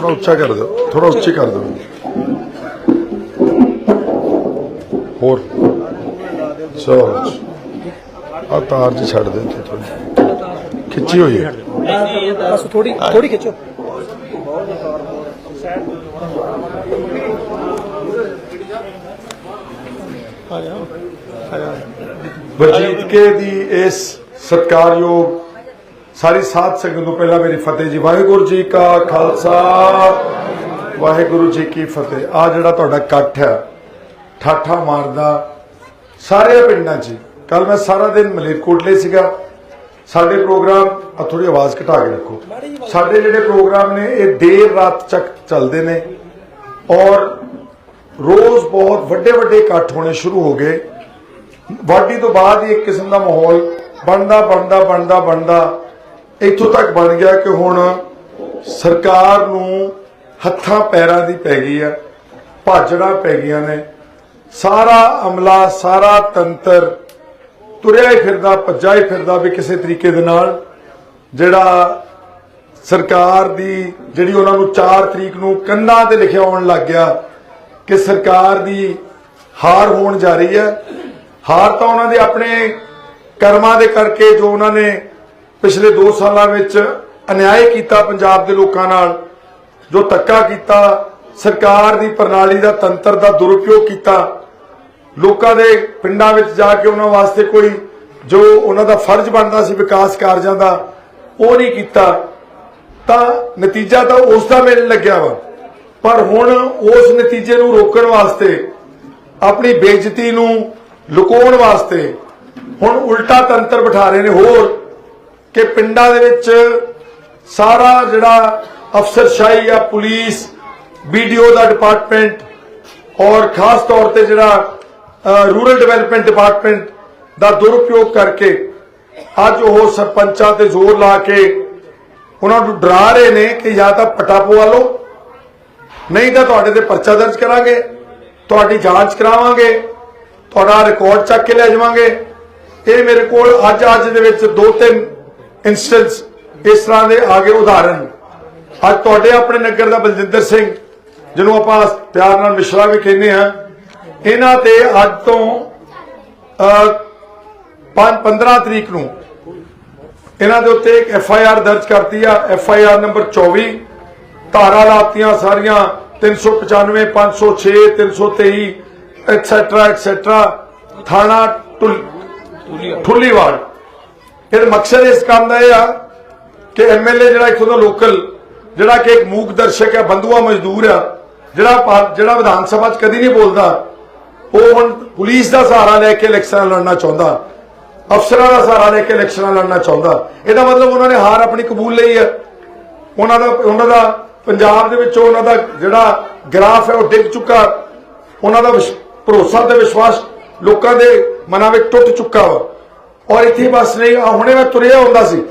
ਥੋੜਾ ਉੱਚਾ ਕਰ ਦਿਓ ਥੋੜਾ ਉੱਚੀ ਕਰ ਦਿਓ ਹੋਰ ਚਲੋ ਆ ਤਾਰ ਜੀ ਛੱਡ ਦੇ ਇੱਥੇ ਥੋੜੀ ਖਿੱਚੀ ਹੋਈ ਹੈ ਬਸ ਥੋੜੀ ਥੋੜੀ ਖਿੱਚੋ ਵਜੀਦ ਕੇ ਦੀ ਇਸ ਸਤਕਾਰਯੋਗ ਸਾਰੀ ਸਾਧ ਸੰਗਤ ਨੂੰ ਪਹਿਲਾਂ ਮੇਰੀ ਫਤਿਹ ਜੀ। ਵਾਹਿਗੁਰੂ ਜੀ ਕਾ ਖਾਲਸਾ। ਵਾਹਿਗੁਰੂ ਜੀ ਕੀ ਫਤਿਹ। ਆ ਜਿਹੜਾ ਤੁਹਾਡਾ ਇਕੱਠ ਹੈ, ਠਾਠਾ ਮਾਰਦਾ ਸਾਰੇ ਪਿੰਡਾਂ 'ਚ। ਕੱਲ ਮੈਂ ਸਾਰਾ ਦਿਨ ਮਲੇਰਕੋਟਲੇ ਸੀਗਾ। ਸਾਡੇ ਪ੍ਰੋਗਰਾਮ ਆ ਥੋੜੀ ਆਵਾਜ਼ ਘਟਾ ਕੇ ਰੱਖੋ। ਸਾਡੇ ਜਿਹੜੇ ਪ੍ਰੋਗਰਾਮ ਨੇ, ਇਹ ਦੇਰ ਰਾਤ ਤੱਕ ਚੱਲਦੇ ਨੇ। ਔਰ ਰੋਜ਼ ਬਹੁਤ ਵੱਡੇ ਵੱਡੇ ਇਕੱਠ ਹੋਣੇ ਸ਼ੁਰੂ ਹੋ ਗਏ। ਵਾਢੀ ਤੋਂ ਬਾਅਦ ਹੀ ਇੱਕ ਕਿਸਮ ਦਾ ਮਾਹੌਲ ਬਣਦਾ ਬਣਦਾ ਬਣਦਾ ਬਣਦਾ। ਇੱਥੋਂ ਤੱਕ ਬਣ ਗਿਆ ਕਿ ਹੁਣ ਸਰਕਾਰ ਨੂੰ ਹੱਥਾਂ ਪੈਰਾਂ ਦੀ ਪੈ ਗਈ ਆ, ਭਾਜੜਾਂ ਪੈ ਗਈਆਂ ਨੇ। ਸਾਰਾ ਅਮਲਾ, ਸਾਰਾ ਤੰਤਰ ਤੁਰਿਆ ਹੀ ਫਿਰਦਾ ਭੱਜਾ ਹੀ ਫਿਰਦਾ ਵੀ ਕਿਸੇ ਤਰੀਕੇ ਦੇ ਨਾਲ। ਜਿਹੜਾ ਸਰਕਾਰ ਦੀ, ਜਿਹੜੀ ਉਹਨਾਂ ਨੂੰ 4 ਤਰੀਕ ਨੂੰ ਕੰਧਾਂ ਤੇ ਲਿਖਿਆ ਆਉਣ ਲੱਗ ਗਿਆ ਕਿ ਸਰਕਾਰ ਦੀ ਹਾਰ ਹੋਣ ਜਾ ਰਹੀ ਹੈ। ਹਾਰ ਤਾਂ ਉਹਨਾਂ ਦੇ ਆਪਣੇ ਕਰਮਾਂ ਦੇ ਕਰਕੇ ਜੋ ਉਹਨਾਂ ਨੇ ਪਿਛਲੇ 2 ਸਾਲਾਂ ਵਿੱਚ ਅਨਿਆਏ ਕੀਤਾ ਪੰਜਾਬ ਦੇ ਲੋਕਾਂ ਨਾਲ, ਜੋ ਧੱਕਾ ਕੀਤਾ, ਸਰਕਾਰ ਦੀ ਪ੍ਰਣਾਲੀ ਦਾ, ਤੰਤਰ ਦਾ ਦੁਰਉਪਯੋਗ ਕੀਤਾ, ਲੋਕਾਂ ਦੇ ਪਿੰਡਾਂ ਵਿੱਚ ਜਾ ਕੇ ਉਹਨਾਂ ਵਾਸਤੇ ਕੋਈ ਜੋ ਉਹਨਾਂ ਦਾ ਫਰਜ਼ ਬਣਦਾ ਸੀ ਵਿਕਾਸ ਕਾਰਜਾਂ ਦਾ, ਉਹ ਨਹੀਂ ਕੀਤਾ। ਤਾਂ ਨਤੀਜਾ ਤਾਂ ਉਸ ਦਾ ਮਿਲਣ ਲੱਗਿਆ ਵਾ। ਪਰ ਹੁਣ ਉਸ ਨਤੀਜੇ ਨੂੰ ਰੋਕਣ ਵਾਸਤੇ, ਆਪਣੀ ਬੇਇੱਜ਼ਤੀ ਨੂੰ ਲੁਕਾਉਣ ਵਾਸਤੇ, ਹੁਣ ਉਲਟਾ ਤੰਤਰ ਬਿਠਾ ਰਹੇ ਨੇ। ਹੋਰ ਕਿ ਪਿੰਡਾਂ ਦੇ ਵਿੱਚ ਸਾਰਾ ਜਿਹੜਾ ਅਫਸਰਸ਼ਾਹੀ ਆ ਪੁਲਿਸ ਵੀਡੀਓ ਦਾ ਡਿਪਾਰਟਮੈਂਟ ਔਰ ਖਾਸ ਤੌਰ ਤੇ ਜਿਹੜਾ ਰੂਰਲ ਡਿਵੈਲਪਮੈਂਟ ਡਿਪਾਰਟਮੈਂਟ ਦਾ ਦੁਰਉਪਯੋਗ ਕਰਕੇ ਅੱਜ ਉਹ ਸਰਪੰਚਾਂ ਤੇ ਜ਼ੋਰ ਲਾ ਕੇ ਉਹਨਾਂ ਨੂੰ ਡਰਾ ਰਹੇ ਨੇ ਕਿ ਜਾਂ ਤਾਂ ਪਟਾ ਪਵਾ ਲਓ, ਨਹੀਂ ਤਾਂ ਤੁਹਾਡੇ ਤੇ ਪਰਚਾ ਦਰਜ ਕਰਾਂਗੇ, ਤੁਹਾਡੀ ਜਾਂਚ ਕਰਾਵਾਂਗੇ, ਤੁਹਾਡਾ ਰਿਕਾਰਡ ਚੱਕ ਕੇ ਲੈ ਜਾਵਾਂਗੇ। ਇਹ ਮੇਰੇ ਕੋਲ ਅੱਜ ਅੱਜ ਦੇ ਵਿੱਚ ਦੋ ਤਿੰਨ ਇਨਸਟੈਂਸ ਇਸ ਤਰ੍ਹਾਂ ਦੇ ਆਗੇ ਉਦਾਹਰਨ। ਅੱਜ ਤੁਹਾਡੇ ਆਪਣੇ ਨਗਰ ਦਾ ਬਲਜਿੰਦਰ ਸਿੰਘ ਜਿਹਨੂੰ ਆਪਾਂ ਪਿਆਰ ਨਾਲ ਮਿਸ਼ਰਾ ਵੀ ਕਹਿੰਦੇ ਆ ਇਹਨਾਂ ਤੇ ਅੱਜ ਤੋਂ ਅਹ, ਪੰਜ 15 ਤਰੀਕ ਨੂੰ ਇਹਨਾਂ ਦੇ ਉੱਤੇ ਇੱਕ ਐਫ ਆਈ ਆਰ ਦਰਜ ਕਰਤੀ ਆ। ਐਫ ਆਈ ਆਰ ਨੰਬਰ 24 ਧਾਰਾ ਲਾਤੀਆਂ ਸਾਰੀਆਂ 395 506 323 ਐਟਸੈਟਰਾ ਐਟਸੈਟਰਾ ਥਾਣਾ ਠੁੱਲੀਵਾਲ ਫਿਰ ਮਕਸਦ ਇਸ ਕੰਮ ਦਾ ਇਹ ਆ ਕਿ ਐਮਐਲਏ ਜਿਹੜਾ ਇੱਥੋਂ ਦਾ ਲੋਕਲ ਜਿਹੜਾ ਕਿ ਇੱਕ ਮੂਕ ਦਰਸ਼ਕ ਹੈ ਬੰਦੂਆ ਮਜ਼ਦੂਰ ਆ, ਜਿਹੜਾ ਜਿਹੜਾ ਵਿਧਾਨ ਸਭਾ 'ਚ ਕਦੀ ਨਹੀਂ ਬੋਲਦਾ, ਉਹ ਹੁਣ ਪੁਲਿਸ ਦਾ ਸਹਾਰਾ ਲੈ ਕੇ ਇਲੈਕਸ਼ਨਾਂ ਲੜਨਾ ਚਾਹੁੰਦਾ, ਅਫਸਰਾਂ ਦਾ ਸਹਾਰਾ ਲੈ ਕੇ ਇਲੈਕਸ਼ਨਾਂ ਲੜਨਾ ਚਾਹੁੰਦਾ। ਇਹਦਾ ਮਤਲਬ ਉਹਨਾਂ ਨੇ ਹਾਰ ਆਪਣੀ ਕਬੂਲ ਲਈ ਹੈ ਉਹਨਾਂ ਦਾ ਉਹਨਾਂ ਦਾ ਪੰਜਾਬ ਦੇ ਵਿੱਚ ਉਹਨਾਂ ਦਾ ਜਿਹੜਾ ਗ੍ਰਾਫ ਹੈ, ਉਹ ਡਿੱਗ ਚੁੱਕਾ। ਉਹਨਾਂ ਦਾ ਵਿਸ਼- ਭਰੋਸਾ ਤੇ ਵਿਸ਼ਵਾਸ ਲੋਕਾਂ ਦੇ ਮਨਾਂ ਵਿੱਚ ਟੁੱਟ ਚੁੱਕਾ ਵਾ। ਔਰ ਇੱਥੇ ਬਸ ਨਹੀਂ ਹੁਣੇ ਮੈਂ ਤੁਰਿਆ ਹੁੰਦਾ ਸੀ।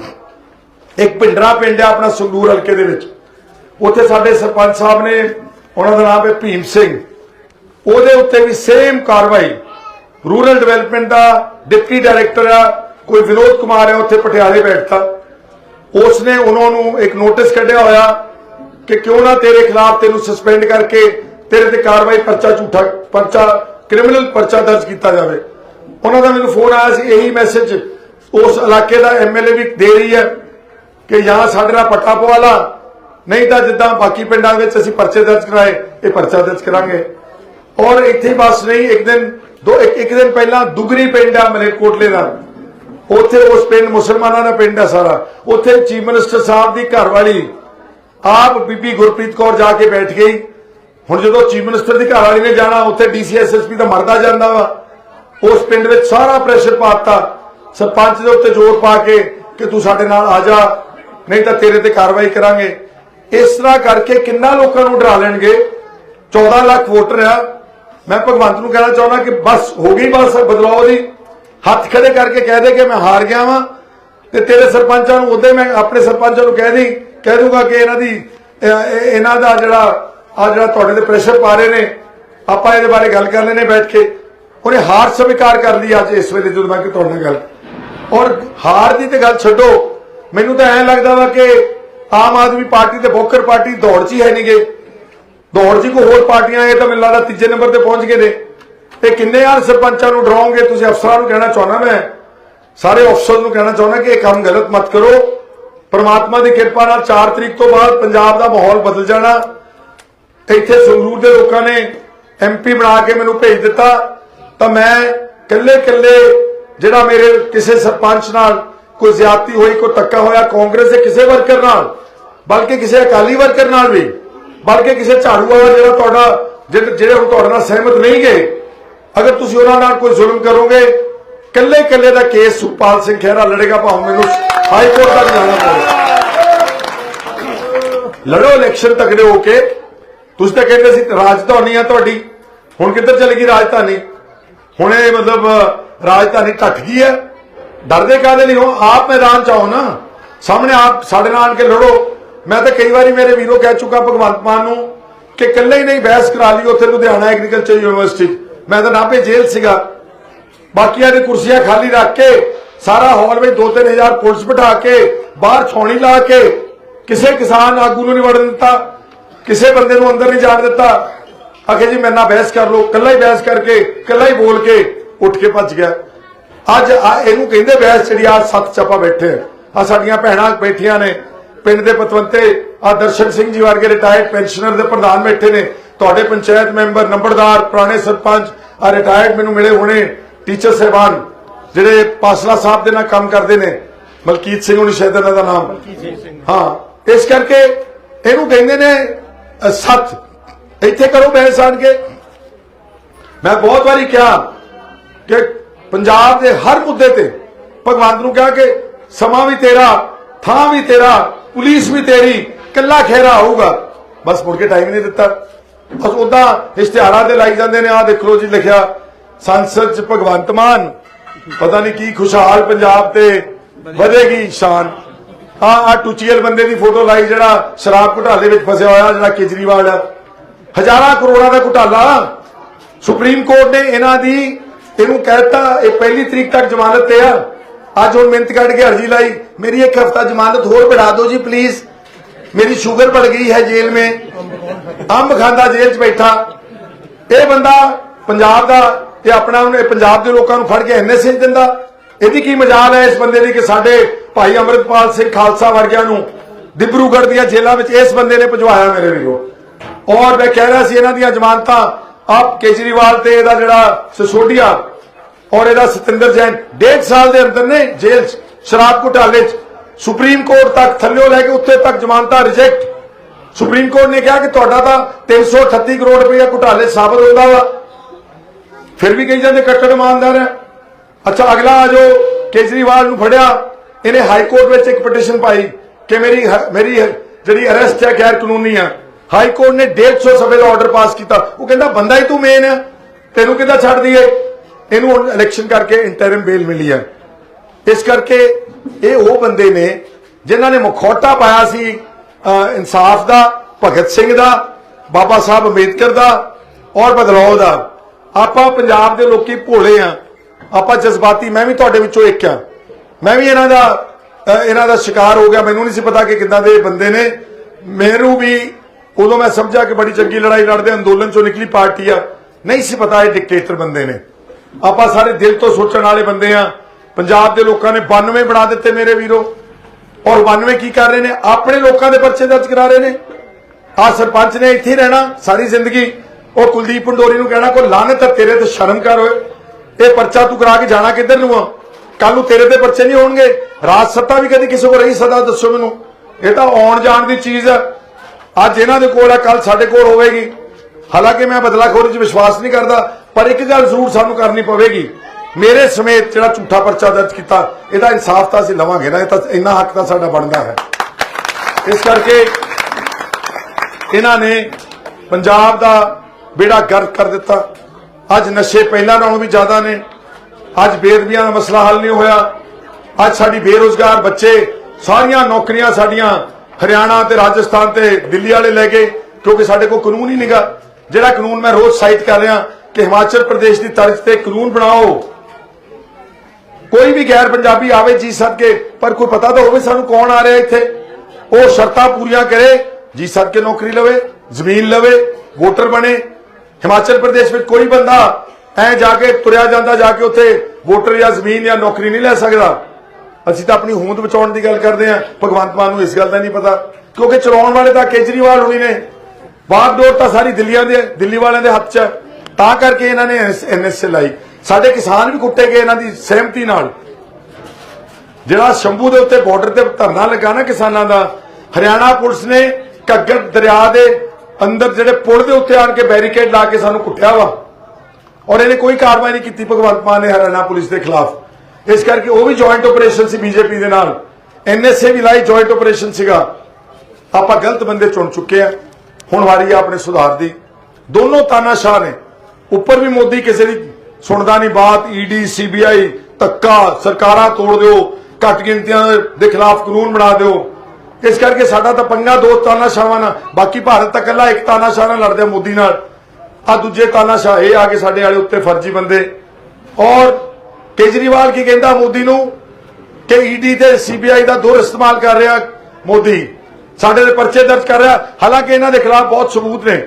ਇੱਕ ਪਿੰਡਰਾ ਪਿੰਡ ਆ ਆਪਣਾ ਸੰਗਰੂਰ ਹਲਕੇ ਦੇ ਵਿੱਚ। ਉੱਥੇ ਸਾਡੇ ਸਰਪੰਚ ਸਾਹਿਬ ਨੇ ਉਹਨਾਂ ਦਾ ਨਾਮ ਹੈ ਭੀਮ ਸਿੰਘ। ਉਹਦੇ ਉੱਤੇ ਵੀ ਸੇਮ ਕਾਰਵਾਈ। ਰੂਰਲ ਡਿਵੈਲਪਮੈਂਟ ਦਾ ਡਿਪਟੀ ਡਾਇਰੈਕਟਰ ਆ, ਕੋਈ ਵਿਨੋਦ ਕੁਮਾਰ ਹੈ ਉੱਥੇ ਪਟਿਆਲੇ ਬੈਠਦਾ ਉਸ ਨੇ ਉਹਨਾਂ ਨੂੰ ਇੱਕ ਨੋਟਿਸ ਕੱਢਿਆ ਹੋਇਆ ਕਿ ਕਿਉਂ ਨਾ ਤੇਰੇ ਖਿਲਾਫ ਤੈਨੂੰ ਸਸਪੈਂਡ ਕਰਕੇ ਤੇਰੇ ਤੇ ਕਾਰਵਾਈ ਪਰਚਾ ਝੂਠਾ, ਪਰਚਾ ਕ੍ਰਿਮੀਨਲ ਪਰਚਾ ਦਰਜ ਕੀਤਾ ਜਾਵੇ। ਉਹਨਾਂ ਦਾ ਮੈਨੂੰ ਫੋਨ ਆਇਆ ਸੀ, ਇਹੀ ਮੈਸੇਜ ਉਸ ਇਲਾਕੇ ਦਾ ਐਮਐਲਏ ਵੀ ਦੇ ਰਹੀ ਹੈ ਕਿ ਜਾਂ ਸਾਡੇ ਨਾਲ ਪੱਟਾ ਪਵਾ ਲਾ ਨਹੀਂ ਤਾਂ ਜਿੱਦਾਂ ਬਾਕੀ ਪਿੰਡਾਂ ਵਿੱਚ ਅਸੀਂ ਪਰਚੇ ਦਰਜ ਕਰਾਏ, ਇਹ ਪਰਚਾ ਦਰਜ ਕਰਾਂਗੇ। ਔਰ ਇੱਥੇ ਬਸ ਨਹੀਂ, ਇੱਕ ਦਿਨ, ਦੋ, ਇੱਕ ਇੱਕ ਦਿਨ ਪਹਿਲਾਂ ਦੁਗਰੀ ਪਿੰਡ ਆ ਮਲੇਰਕੋਟਲੇ ਦਾ। ਉੱਥੇ ਉਸ ਪਿੰਡ ਮੁਸਲਮਾਨਾਂ ਦਾ ਪਿੰਡ ਆ ਸਾਰਾ। ਉੱਥੇ ਚੀਫ ਮਿਨਿਸਟਰ ਸਾਹਿਬ ਦੀ ਘਰਵਾਲੀ, ਆਪ ਬੀਬੀ ਗੁਰਪ੍ਰੀਤ ਕੌਰ ਜਾ ਕੇ ਬੈਠ ਗਈ। ਹੁਣ ਜਦੋਂ ਚੀਫ ਮਿਨਿਸਟਰ ਦੀ ਘਰਵਾਲੀ ਨੇ ਜਾਣਾ, ਉੱਥੇ ਡੀਸੀ ਐਸਐਸਪੀ ਦਾ ਮਰਦਾ ਜਾਂਦਾ ਵਾ। ਉਸ ਪਿੰਡ ਵਿੱਚ ਸਾਰਾ ਪ੍ਰੈਸ਼ਰ ਪਾਤਾ ਸਰਪੰਚ ਦੇ ਉੱਤੇ ਜ਼ੋਰ ਪਾ ਕੇ ਕਿ ਤੂੰ ਸਾਡੇ ਨਾਲ ਆ ਜਾ, ਨਹੀਂ ਤਾਂ ਤੇਰੇ ਤੇ ਕਾਰਵਾਈ ਕਰਾਂਗੇ। ਇਸ ਤਰ੍ਹਾਂ ਕਰਕੇ ਕਿੰਨਾ ਲੋਕਾਂ ਨੂੰ ਡਰਾ ਲੈਣਗੇ? 14 ਲੱਖ ਵੋਟਰ ਆ। ਮੈਂ ਭਗਵੰਤ ਨੂੰ ਕਹਿਣਾ ਚਾਹੁੰਦਾ ਕਿ ਬਸ ਹੋ ਗਈ ਬਸ ਬਦਲਾਓ ਦੀ ਹੱਥ ਖੜੇ ਕਰਕੇ ਕਹਿ ਦੇ ਕਿ ਮੈਂ ਹਾਰ ਗਿਆ ਵਾਂ। ਤੇ ਤੇਰੇ ਸਰਪੰਚਾਂ ਨੂੰ ਉਦੋਂ ਮੈਂ ਆਪਣੇ ਸਰਪੰਚਾਂ ਨੂੰ ਕਹਿ ਦੀ, ਕਹਿ ਦੂੰਗਾ ਕਿ ਇਹਨਾਂ ਦੀ ਇਹਨਾਂ ਦਾ ਜਿਹੜਾ ਆ ਜਿਹੜਾ ਤੁਹਾਡੇ ਤੇ ਪ੍ਰੈਸ਼ਰ ਪਾ ਰਹੇ ਨੇ, ਆਪਾਂ ਇਹਦੇ ਬਾਰੇ ਗੱਲ ਕਰ ਲੈਨੇ ਬੈਠ ਕੇ। ਉਹਨੇ ਹਾਰ ਸਵੀਕਾਰ ਕਰ ਲਈ ਅੱਜ ਇਸ ਵੇਲੇ ਜਦੋਂ ਮੈਂ ਕਿ ਤੁਹਾਡੇ ਨਾਲ ਗੱਲ। ਔਰ ਹਾਰ ਦੀ ਤੇ ਗੱਲ ਛੱਡੋ। ਮੈਨੂੰ ਤਾਂ ਐਂ ਲੱਗਦਾ ਵਾ ਕਿ ਆਮ ਆਦਮੀ ਪਾਰਟੀ ਤੇ ਬੋਕਰ ਪਾਰਟੀ ਦੌੜ 'ਚ ਹੀ ਹੈ ਨਹੀਂਗੇ। ਦੌੜ 'ਚ ਹੀ ਹੋਰ ਪਾਰਟੀਆਂ ਇਹ ਤਾਂ ਮੈਨੂੰ ਲੱਗਦਾ ਤੀਜੇ ਨੰਬਰ ਤੇ ਪਹੁੰਚ ਗਏ ਨੇ। ਤੇ ਕਿੰਨੇ ਯਾਰ ਸਰਪੰਚਾਂ ਨੂੰ ਡਰਾਉਂਗੇ ਤੁਸੀਂ ਅਫਸਰਾਂ ਨੂੰ ਕਹਿਣਾ ਚਾਹੁੰਦਾ ਮੈਂ। ਸਾਰੇ ਅਫਸਰ ਨੂੰ ਕਹਿਣਾ ਚਾਹੁੰਦਾ ਕਿ ਇਹ ਕੰਮ ਗਲਤ ਮਤ ਕਰੋ। ਪਰਮਾਤਮਾ ਦੀ ਕਿਰਪਾ ਨਾਲ 4 ਤਰੀਕ ਤੋਂ ਬਾਅਦ ਪੰਜਾਬ ਦਾ ਮਾਹੌਲ ਬਦਲ ਜਾਣਾ। ਇੱਥੇ ਸੰਗਰੂਰ ਦੇ ਲੋਕਾਂ ਨੇ ਐਮਪੀ ਬਣਾ ਕੇ ਮੈਨੂੰ ਭੇਜ ਦਿੱਤਾ। ਤਾਂ ਮੈਂ ਕੱਲੇ ਕੱਲੇ ਜਿਹੜਾ ਮੇਰੇ ਕਿਸੇ ਸਰਪੰਚ ਨਾਲ ਕੋਈ ਜ਼ਿਆਦਤੀ ਹੋਈ, ਕੋਈ ਧੱਕਾ ਹੋਇਆ, ਕਾਂਗਰਸ ਦੇ ਕਿਸੇ ਵਰਕਰ ਨਾਲ, ਬਲਕਿ ਕਿਸੇ ਅਕਾਲੀ ਵਰਕਰ ਨਾਲ ਵੀ, ਬਲਕਿ ਕਿਸੇ ਝਾੜੂ ਵਾਲਾ ਜਿਹੜਾ ਤੁਹਾਡਾ, ਜਿਹੜੇ ਜਿਹੜੇ ਹੁਣ ਤੁਹਾਡੇ ਨਾਲ ਸਹਿਮਤ ਨਹੀਂ ਗਏ, ਅਗਰ ਤੁਸੀਂ ਉਹਨਾਂ ਨਾਲ ਕੋਈ ਜ਼ੁਲਮ ਕਰੋਗੇ ਕੱਲੇ ਕੱਲੇ ਦਾ ਕੇਸ ਸੁਖਪਾਲ ਸਿੰਘ ਖਹਿਰਾ ਲੜੇਗਾ, ਭਾਵੇਂ ਮੈਨੂੰ ਹਾਈ ਕੋਰਟ ਤੱਕ ਜਾਣਾ ਪਵੇ। ਲੜੋ ਇਲੈਕਸ਼ਨ ਤਕੜੇ ਹੋ ਕੇ, ਤੁਸੀਂ ਤਾਂ ਕਹਿੰਦੇ ਸੀ ਰਾਜਧਾਨੀ ਆ ਤੁਹਾਡੀ, ਹੁਣ ਕਿੱਧਰ ਚਲੇਗੀ ਰਾਜਧਾਨੀ? ਹੁਣ ਇਹ ਮਤਲਬ ਰਾਜਧਾਨੀ ਟੱਟ ਗਈ ਹੈ। ਡਰਦੇ ਕਾਹਦੇ ਲਈ? ਹੋ ਆਪ ਮੈਦਾਨ ਚ ਆਓ ਨਾ। ਸਾਹਮਣੇ ਆਪ ਸਾਡੇ ਨਾਲ ਕੇ ਲੜੋ। ਮੈਂ ਤਾਂ ਕਈ ਵਾਰੀ ਮੇਰੇ ਵੀਰੋ ਕਹਿ ਚੁੱਕਾ ਭਗਵੰਤ ਮਾਨ ਨੂੰ ਕਿ ਇਕੱਲੇ ਹੀ ਨਹੀਂ, ਬਹਿਸ ਕਰਾ ਲਈ ਉੱਥੇ ਲੁਧਿਆਣਾ ਐਗਰੀਕਲਚਰ ਯੂਨੀਵਰਸਿਟੀ 'ਚ। ਮੈਂ ਤਾਂ ਨਾਭੇ ਜੇਲ੍ਹ ਸੀਗਾ। ਬਾਕੀਆਂ ਦੇ ਕੁਰਸੀਆਂ ਖਾਲੀ ਰੱਖ ਕੇ, ਸਾਰਾ ਹਾਲ ਵਿੱਚ 2-3000 ਪੁਲਿਸ ਬਿਠਾ ਕੇ, ਬਾਹਰ ਛੌਣੀ ਲਾ ਕੇ, ਕਿਸੇ ਕਿਸਾਨ ਆਗੂ ਨੂੰ ਨਹੀਂ ਵੜਨ ਦਿੱਤਾ, ਕਿਸੇ ਬੰਦੇ ਨੂੰ ਅੰਦਰ ਨਹੀਂ ਜਾਣ ਦਿੱਤਾ। ਆਖੇ ਜੀ ਮੇਰੇ ਨਾਲ ਬਹਿਸ ਕਰ ਲਓ ਕੱਲਾ ਹੀ ਬਹਿਸ ਕਰਕੇ ਕੱਲਾ ਹੀ ਬੋਲ ਕੇ ਉੱਠ ਕੇ ਭੱਜ ਗਿਆ। ਅੱਜ ਇਹਨੂੰ ਕਹਿੰਦੇ ਬਹਿਸ ਜਿਹੜੀ ਆ ਸੱਤ ਚੱਪਾ ਬੈਠੇ ਆ ਸਾਡੀਆਂ ਭੈਣਾਂ ਬੈਠੀਆਂ ਨੇ ਪਿੰਡ ਦੇ ਪਤਵੰਤੇ ਆ ਦਰਸ਼ਨ ਸਿੰਘ ਜੀ ਵਰਗੇ ਰਿਟਾਇਰਡ ਪੈਨਸ਼ਨਰ ਦੇ ਪ੍ਰਧਾਨ ਬੈਠੇ ਨੇ। ਤੁਹਾਡੇ ਪੰਚਾਇਤ ਮੈਂਬਰ ਨੰਬਰਦਾਰ ਪੁਰਾਣੇ ਸਰਪੰਚ ਆ ਰਿਟਾਇਰਡ ਮੈਨੂੰ ਮਿਲੇ ਹੋਣੇ ਟੀਚਰ ਸਹਿਬਾਨ ਜਿਹੜੇ ਪਾਸਲਾ ਸਾਹਿਬ ਦੇ ਨਾਲ ਕੰਮ ਕਰਦੇ ਨੇ। ਮਲਕੀਤ ਸਿੰਘ ਹੁਣੀ ਸ਼ਾਇਦ ਇਹਨਾਂ ਦਾ ਨਾਮ। ਹਾਂ ਇਸ ਕਰਕੇ ਇਹਨੂੰ ਕਹਿੰਦੇ ਨੇ ਸੱਤ ਇੱਥੇ ਕਰੋ ਬਹਿਸ ਆਣ ਕੇ। ਮੈਂ ਬਹੁਤ ਵਾਰੀ ਕਿਹਾ ਕਿ ਪੰਜਾਬ ਦੇ ਹਰ ਮੁੱਦੇ ਤੇ ਭਗਵੰਤ ਨੂੰ ਕਿਹਾ ਕਿ ਸਮਾਂ ਵੀ ਤੇਰਾ, ਥਾਂ ਵੀ ਤੇਰਾ, ਪੁਲਿਸ ਵੀ ਤੇਰੀ ਕੱਲਾ ਖੇਰਾ ਹੋਊਗਾ। ਬਸ ਮੁੜ ਕੇ ਟਾਈਮ ਨਹੀਂ ਦਿੱਤਾ। ਬਸ ਉਦਾਂ ਇਸ਼ਤਿਹਾਰਾਂ ਤੇ ਲਾਈ ਜਾਂਦੇ ਨੇ। ਆ ਲਓ ਜੀ ਲਿਖਿਆ, ਸੰਸਦ ਚ ਭਗਵੰਤ ਮਾਨ। ਪਤਾ ਨਹੀਂ ਕੀ ਖੁਸ਼ਹਾਲ ਪੰਜਾਬ ਤੇ ਵਧੇਗੀ ਸ਼ਾਨ। ਆ ਆ ਟੁਚੀਅਲ ਬੰਦੇ ਦੀ ਫੋਟੋ ਲਾਈ ਜਿਹੜਾ ਸ਼ਰਾਬ ਘੁਟਾਲੇ ਵਿੱਚ ਫਸਿਆ ਹੋਇਆ, ਜਿਹੜਾ ਕੇਜਰੀਵਾਲ ਆ। ਹਜ਼ਾਰਾਂ ਕਰੋੜਾਂ ਦਾ ਘੁਟਾਲਾ। ਸੁਪਰੀਮ ਕੋਰਟ ਨੇ ਇਹਨਾਂ ਦੀ ਇਹਨੂੰ ਕਹਿਤਾ ਇਹ ਪਹਿਲੀ ਤਰੀਕ ਤੱਕ ਜ਼ਮਾਨਤ ਤੇ ਆ। ਅੱਜ ਉਹ ਮਿੰਤ ਕੱਢ ਕੇ ਅਰਜੀ ਲਾਈ। ਮੇਰੀ ਇੱਕ ਹਫਤਾ ਜ਼ਮਾਨਤ ਹੋਰ ਬੜਾ ਦਿਓ ਜੀ ਪਲੀਜ਼ ਮੇਰੀ ਸ਼ੂਗਰ ਵੱਧ ਗਈ ਹੈ ਜੇਲ੍ਹ ਮੇ। ਅੰਬ ਖਾਂਦਾ ਜੇਲ੍ਹ 'ਚ ਬੈਠਾ। ਇਹ ਬੰਦਾ ਪੰਜਾਬ ਦਾ ਤੇ ਆਪਣਾ ਉਹਨੇ ਪੰਜਾਬ ਦੇ ਲੋਕਾਂ ਨੂੰ ਫੜ ਕੇ ਐਨਐਸਏ ਦਿੰਦਾ। ਇਹਦੀ ਕੀ ਮਜਾਲ ਹੈ ਇਸ ਬੰਦੇ ਦੀ ਕਿ ਸਾਡੇ ਭਾਈ ਅਮਰਤਪਾਲ ਸਿੰਘ ਖਾਲਸਾ ਵਰਗਿਆਂ ਨੂੰ ਦਿਬਰੂਗੜ੍ਹ ਦੀਆਂ ਜੇਲ੍ਹਾਂ ਵਿੱਚ ਇਸ ਬੰਦੇ ਨੇ ਭਜਵਾਇਆ ਮੇਰੇ ਵੀਰੋ। ਔਰ ਮੈਂ ਕਹਿ ਰਿਹਾ ਸੀ ਇਹਨਾਂ ਦੀਆਂ ਜ਼ਮਾਨਤਾਂ। ਆਪ ਕੇਜਰੀਵਾਲ ਤੇ ਇਹਦਾ ਜਿਹੜਾ ਸਿਸੋਡੀਆ ਔਰ ਇਹਦਾ ਸਤਿੰਦਰ ਜੈਨ ਡੇਢ ਸਾਲ ਦੇ ਅੰਦਰ ਨੇ ਜੇਲ੍ਹ 'ਚ, ਸ਼ਰਾਬ ਘੁਟਾਲੇ 'ਚ। ਸੁਪਰੀਮ ਕੋਰਟ ਤੱਕ ਥੱਲਿਓ ਲੈ ਕੇ ਉੱਤੇ ਤੱਕ ਜ਼ਮਾਨਤਾਂ ਰਿਜੈਕਟ ਸੁਪਰੀਮ ਕੋਰਟ ਨੇ ਕਿਹਾ ਕਿ ਤੁਹਾਡਾ ਤਾਂ 338 ਕਰੋੜ ਰੁਪਏ ਘੁਟਾਲੇ ਸਾਬਤ ਹੁੰਦਾ ਵਾ। ਫਿਰ ਵੀ ਕਹੀ ਜਾਂਦੇ ਕੱਟੜ ਇਮਾਨਦਾਰ ਹੈ। ਅੱਛਾ, ਅਗਲਾ ਆ ਜੋ ਕੇਜਰੀਵਾਲ ਨੂੰ ਫੜਿਆ। ਇਹਨੇ ਹਾਈ ਕੋਰਟ ਵਿੱਚ ਇੱਕ ਪਟੀਸ਼ਨ ਪਾਈ ਕਿ ਮੇਰੀ ਮੇਰੀ ਜਿਹੜੀ ਅਰੈਸਟ ਹੈ ਗੈਰ ਕਾਨੂੰਨੀ ਆ। ਹਾਈ ਕੋਰਟ ਨੇ 150 ਸਭੇ ਦਾ ਆਰਡਰ ਪਾਸ ਕੀਤਾ। ਉਹ ਕਹਿੰਦਾ, ਬੰਦਾ ਹੀ ਤੂੰ ਮੇਨ ਆ। ਤੈਨੂੰ ਕਿੱਦਾਂ ਛੱਡ ਦਈਏ? ਇਹਨੂੰ ਹੁਣ ਇਲੈਕਸ਼ਨ ਕਰਕੇ ਇੰਟਰਮ ਬੇਲ ਮਿਲੀ ਹੈ। ਇਸ ਕਰਕੇ ਇਹ ਉਹ ਬੰਦੇ ਨੇ ਜਿਨ੍ਹਾਂ ਨੇ ਮੁਖੌਟਾ ਪਾਇਆ ਸੀ ਇਨਸਾਫ ਦਾ, ਭਗਤ ਸਿੰਘ ਦਾ, ਬਾਬਾ ਸਾਹਿਬ ਅੰਬੇਦਕਰ ਦਾ ਔਰ ਬਦਲਾਅ ਦਾ। ਆਪਾਂ ਪੰਜਾਬ ਦੇ ਲੋਕੀ ਭੋਲੇ ਆ ਆਪਾਂ ਜਜ਼ਬਾਤੀ, ਮੈਂ ਵੀ ਤੁਹਾਡੇ ਵਿੱਚੋਂ ਇੱਕ ਆ ਮੈਂ ਵੀ ਇਹਨਾਂ ਦਾ ਇਹਨਾਂ ਦਾ ਸ਼ਿਕਾਰ ਹੋ ਗਿਆ। ਮੈਨੂੰ ਨਹੀਂ ਸੀ ਪਤਾ ਕਿ ਕਿੱਦਾਂ ਦੇ ਬੰਦੇ ਨੇ। ਮੈਨੂੰ ਵੀ ਉਦੋਂ ਮੈਂ ਸਮਝਿਆ ਕਿ ਬੜੀ ਚੰਗੀ ਲੜਾਈ ਲੜਦੇ ਅੰਦੋਲਨ ਚੋਂ ਨਿਕਲੀ ਪਾਰਟੀ ਆ। ਨਹੀਂ ਸੀ ਪਤਾ ਇਹ ਡਿਕਟੇਟਰ ਬੰਦੇ ਨੇ। ਆਪਾਂ ਸਾਰੇ ਦਿਲ ਤੋਂ ਸੋਚਣ ਵਾਲੇ ਬੰਦੇ ਆ। ਪੰਜਾਬ ਦੇ ਲੋਕਾਂ ਨੇ 92 ਬਣਾ ਦਿੱਤੇ ਮੇਰੇ ਵੀਰੋ। ਔਰ 92 ਕੀ ਕਰ ਰਹੇ ਨੇ? ਆਪਣੇ ਲੋਕਾਂ ਦੇ ਪਰਚੇ ਦਰਜ ਕਰਾ ਰਹੇ ਨੇ। ਆ ਸਰਪੰਚ ਨੇ ਇੱਥੇ ਰਹਿਣਾ ਸਾਰੀ ਜ਼ਿੰਦਗੀ। ਉਹ ਕੁਲਦੀਪ ਪੰਡੋਰੀ ਨੂੰ ਕਹਿਣਾ ਕੋਈ ਲਾਨਤ ਹੈ ਤੇਰੇ ਤੇ ਸ਼ਰਮ ਕਰ ਓਏ। ਇਹ ਪਰਚਾ ਤੂੰ ਕਰਾ ਕੇ ਜਾਣਾ ਕਿੱਧਰ ਨੂੰ ਆ? ਕੱਲ ਨੂੰ ਤੇਰੇ ਤੇ ਪਰਚੇ ਨਹੀਂ ਹੋਣਗੇ। ਰਾਜ ਸੱਤਾ ਵੀ ਕਦੀ ਕਿਸੇ ਕੋਲ ਰਹੀ, ਸਦਾ ਦੱਸੋ ਮੈਨੂੰ। ਇਹ ਤਾਂ ਆਉਣ ਜਾਣ ਦੀ ਚੀਜ਼ ਆ। ਅੱਜ ਇਹਨਾਂ ਦੇ ਕੋਲ ਹੈ ਕੱਲ ਸਾਡੇ ਕੋਲ ਹੋਵੇਗੀ। ਹਾਲਾਂਕਿ ਮੈਂ ਬਦਲਾਖੋਰੀ 'ਚ ਵਿਸ਼ਵਾਸ ਨਹੀਂ ਕਰਦਾ, ਪਰ ਇੱਕ ਗੱਲ ਜ਼ਰੂਰ ਸਾਨੂੰ ਕਰਨੀ ਪਵੇਗੀ। ਮੇਰੇ ਸਮੇਤ ਜਿਹੜਾ ਝੂਠਾ ਪਰਚਾ ਦਰਜ ਕੀਤਾ, ਇਹਦਾ ਇਨਸਾਫ ਤਾਂ ਅਸੀਂ ਲਵਾਂਗੇ ਨਾ, ਇਹ ਤਾਂ ਇੰਨਾ ਹੱਕ ਤਾਂ ਸਾਡਾ ਬਣਦਾ ਹੈ। ਇਸ ਕਰਕੇ ਇਹਨਾਂ ਨੇ ਪੰਜਾਬ ਦਾ ਬੇੜਾ ਗਰਕ ਕਰ ਦਿੱਤਾ। ਅੱਜ ਨਸ਼ੇ ਪਹਿਲਾਂ ਨਾਲੋਂ ਵੀ ਜ਼ਿਆਦਾ ਨੇ। ਅੱਜ ਬੇਦਬੀਆਂ ਦਾ ਮਸਲਾ ਹੱਲ ਨਹੀਂ ਹੋਇਆ। ਅੱਜ ਸਾਡੀ ਬੇਰੋਜ਼ਗਾਰ ਬੱਚੇ, ਸਾਰੀਆਂ ਨੌਕਰੀਆਂ ਸਾਡੀਆਂ ਹਰਿਆਣਾ ਤੇ ਰਾਜਸਥਾਨ ਤੇ ਦਿੱਲੀ ਵਾਲੇ ਲੈ ਗਏ ਕਿਉਂਕਿ ਸਾਡੇ ਕੋਲ ਕਾਨੂੰਨ ਹੀ ਨਹੀਂਗਾ ਜਿਹੜਾ ਕਾਨੂੰਨ ਮੈਂ ਰੋਜ਼ ਸਾਈਟ ਕਰ ਰਿਹਾ ਕਿ ਹਿਮਾਚਲ ਪ੍ਰਦੇਸ਼ ਦੀ ਤਰਜ਼ ਤੇ ਕਾਨੂੰਨ ਬਣਾਓ। ਕੋਈ ਵੀ ਗੈਰ ਪੰਜਾਬੀ ਆਵੇ ਜੀ ਸਕੇ ਪਰ ਕੋਈ ਪਤਾ ਤਾਂ ਹੋਵੇ ਸਾਨੂੰ ਕੌਣ ਆ ਰਿਹਾ ਇੱਥੇ। ਉਹ ਸ਼ਰਤਾਂ ਪੂਰੀਆਂ ਕਰੇ, ਜੀ ਸਦ ਨੌਕਰੀ ਲਵੇ, ਜ਼ਮੀਨ ਲਵੇ, ਵੋਟਰ ਬਣੇ। ਹਿਮਾਚਲ ਪ੍ਰਦੇਸ਼ ਵਿੱਚ ਕੋਈ ਬੰਦਾ ਐ ਜਾ ਕੇ ਤੁਰਿਆ ਜਾਂਦਾ, ਜਾ ਕੇ ਉੱਥੇ ਵੋਟਰ ਜਾਂ ਜ਼ਮੀਨ ਜਾਂ ਨੌਕਰੀ ਨਹੀਂ ਲੈ ਸਕਦਾ। ਅਸੀਂ ਤਾਂ ਆਪਣੀ ਹੋਂਦ ਬਚਾਉਣ ਦੀ ਗੱਲ ਕਰਦੇ ਹਾਂ। ਭਗਵੰਤ ਮਾਨ ਨੂੰ ਇਸ ਗੱਲ ਦਾ ਨਹੀਂ ਪਤਾ, ਕਿਉਂਕਿ ਚਲਾਉਣ ਵਾਲੇ ਤਾਂ ਕੇਜਰੀਵਾਲ ਹੋਣੀ ਨੇ। ਬਾਗਡੋਰ ਤਾਂ ਸਾਰੀ ਦਿੱਲੀਆਂ ਦੇ ਦਿੱਲੀ ਵਾਲਿਆਂ ਦੇ ਹੱਥ 'ਚ ਤਾਂ ਕਰਕੇ ਇਹਨਾਂ ਨੇ ਐਨਐਸਏ ਲਾਈ। ਸਾਡੇ ਕਿਸਾਨ ਵੀ ਕੁੱਟੇ ਗਏ ਇਹਨਾਂ ਦੀ ਸਹਿਮਤੀ ਨਾਲ। ਜਿਹੜਾ ਸ਼ੰਭੂ ਦੇ ਉੱਤੇ ਬਾਰਡਰ ਤੇ ਧਰਨਾ ਲੱਗਾ ਨਾ ਕਿਸਾਨਾਂ ਦਾ, ਹਰਿਆਣਾ ਪੁਲਿਸ ਨੇ ਘੱਗਰ ਦਰਿਆ ਦੇ ਅੰਦਰ ਜਿਹੜੇ ਪੁਲ ਦੇ ਉੱਤੇ ਆਣ ਕੇ ਬੈਰੀਕੇਡ ਲਾ ਕੇ ਸਾਨੂੰ ਕੁੱਟਿਆ ਵਾ। ਔਰ ਇਹਨੇ ਕੋਈ ਕਾਰਵਾਈ ਨਹੀਂ ਕੀਤੀ ਭਗਵੰਤ ਮਾਨ ਨੇ ਹਰਿਆਣਾ ਪੁਲਿਸ ਦੇ ਖਿਲਾਫ। ਇਸ ਕਰਕੇ ਉਹ ਵੀ ਜੁਆਇੰਟ ਆਪਰੇਸ਼ਨ ਸੀ ਬੀਜੇਪੀ ਦੇ ਨਾਲ। ਐਨਐਸਏ ਵੀ ਲਾਈ ਜੁਆਇੰਟ ਆਪਰੇਸ਼ਨ ਸੀਗਾ। ਆਪਾਂ ਗਲਤ ਬੰਦੇ ਚੁਣ ਚੁੱਕੇ ਆ। ਹੁਣ ਵਾਰੀ ਆ ਆਪਣੇ ਸੁਧਾਰ ਦੀ। ਦੋਨੋਂ ਤਾਨਾਸ਼ਾਹ ਨੇ। ਉੱਪਰ ਵੀ ਮੋਦੀ ਕਿਸੇ ਦੀ ਸੁਣਦਾ ਨਹੀਂ। ਬਾਤ ਈਡੀ ਸੀਬੀਆਈ ਧੱਕਾ, ਸਰਕਾਰਾਂ ਤੋੜ ਦਿਓ। ਘੱਟ ਗਿਣਤੀਆਂ ਦੇ ਖਿਲਾਫ ਕਾਨੂੰਨ ਬਣਾ ਦਿਓ। ਇਸ ਕਰਕੇ ਸਾਡਾ ਤਾਂ ਪੰਗਾ ਦੋ ਤਾਨਾਸ਼ਾਹਾਂ ਨਾਲ। ਬਾਕੀ ਭਾਰਤ ਤਾਂ ਇਕੱਲਾ ਇੱਕ ਤਾਨਾਸ਼ਾਹ ਨਾਲ ਲੜਦਾ ਮੋਦੀ ਨਾਲ। ਆ ਦੂਜੇ ਤਾਨਾਸ਼ਾਹ, ਇਹ ਆ ਕੇ ਸਾਡੇ ਵਾਲੇ ਉੱਤੇ ਫਰਜ਼ੀ ਬੰਦੇ। ਔਰ ਕੇਜਰੀਵਾਲ ਕੀ ਕਹਿੰਦਾ ਮੋਦੀ ਨੂੰ ਕਿ ਈਡੀ ਤੇ ਸੀਬੀਆਈ ਦਾ ਦੁਰ ਇਸਤੇਮਾਲ ਕਰ ਰਿਹਾ ਮੋਦੀ? ਸਾਡੇ ਦੇ ਪਰਚੇ ਦਰਜ ਕਰ ਰਿਹਾ। ਹਾਲਾਂਕਿ ਇਹਨਾਂ ਦੇ ਖਿਲਾਫ ਬਹੁਤ ਸਬੂਤ ਨੇ।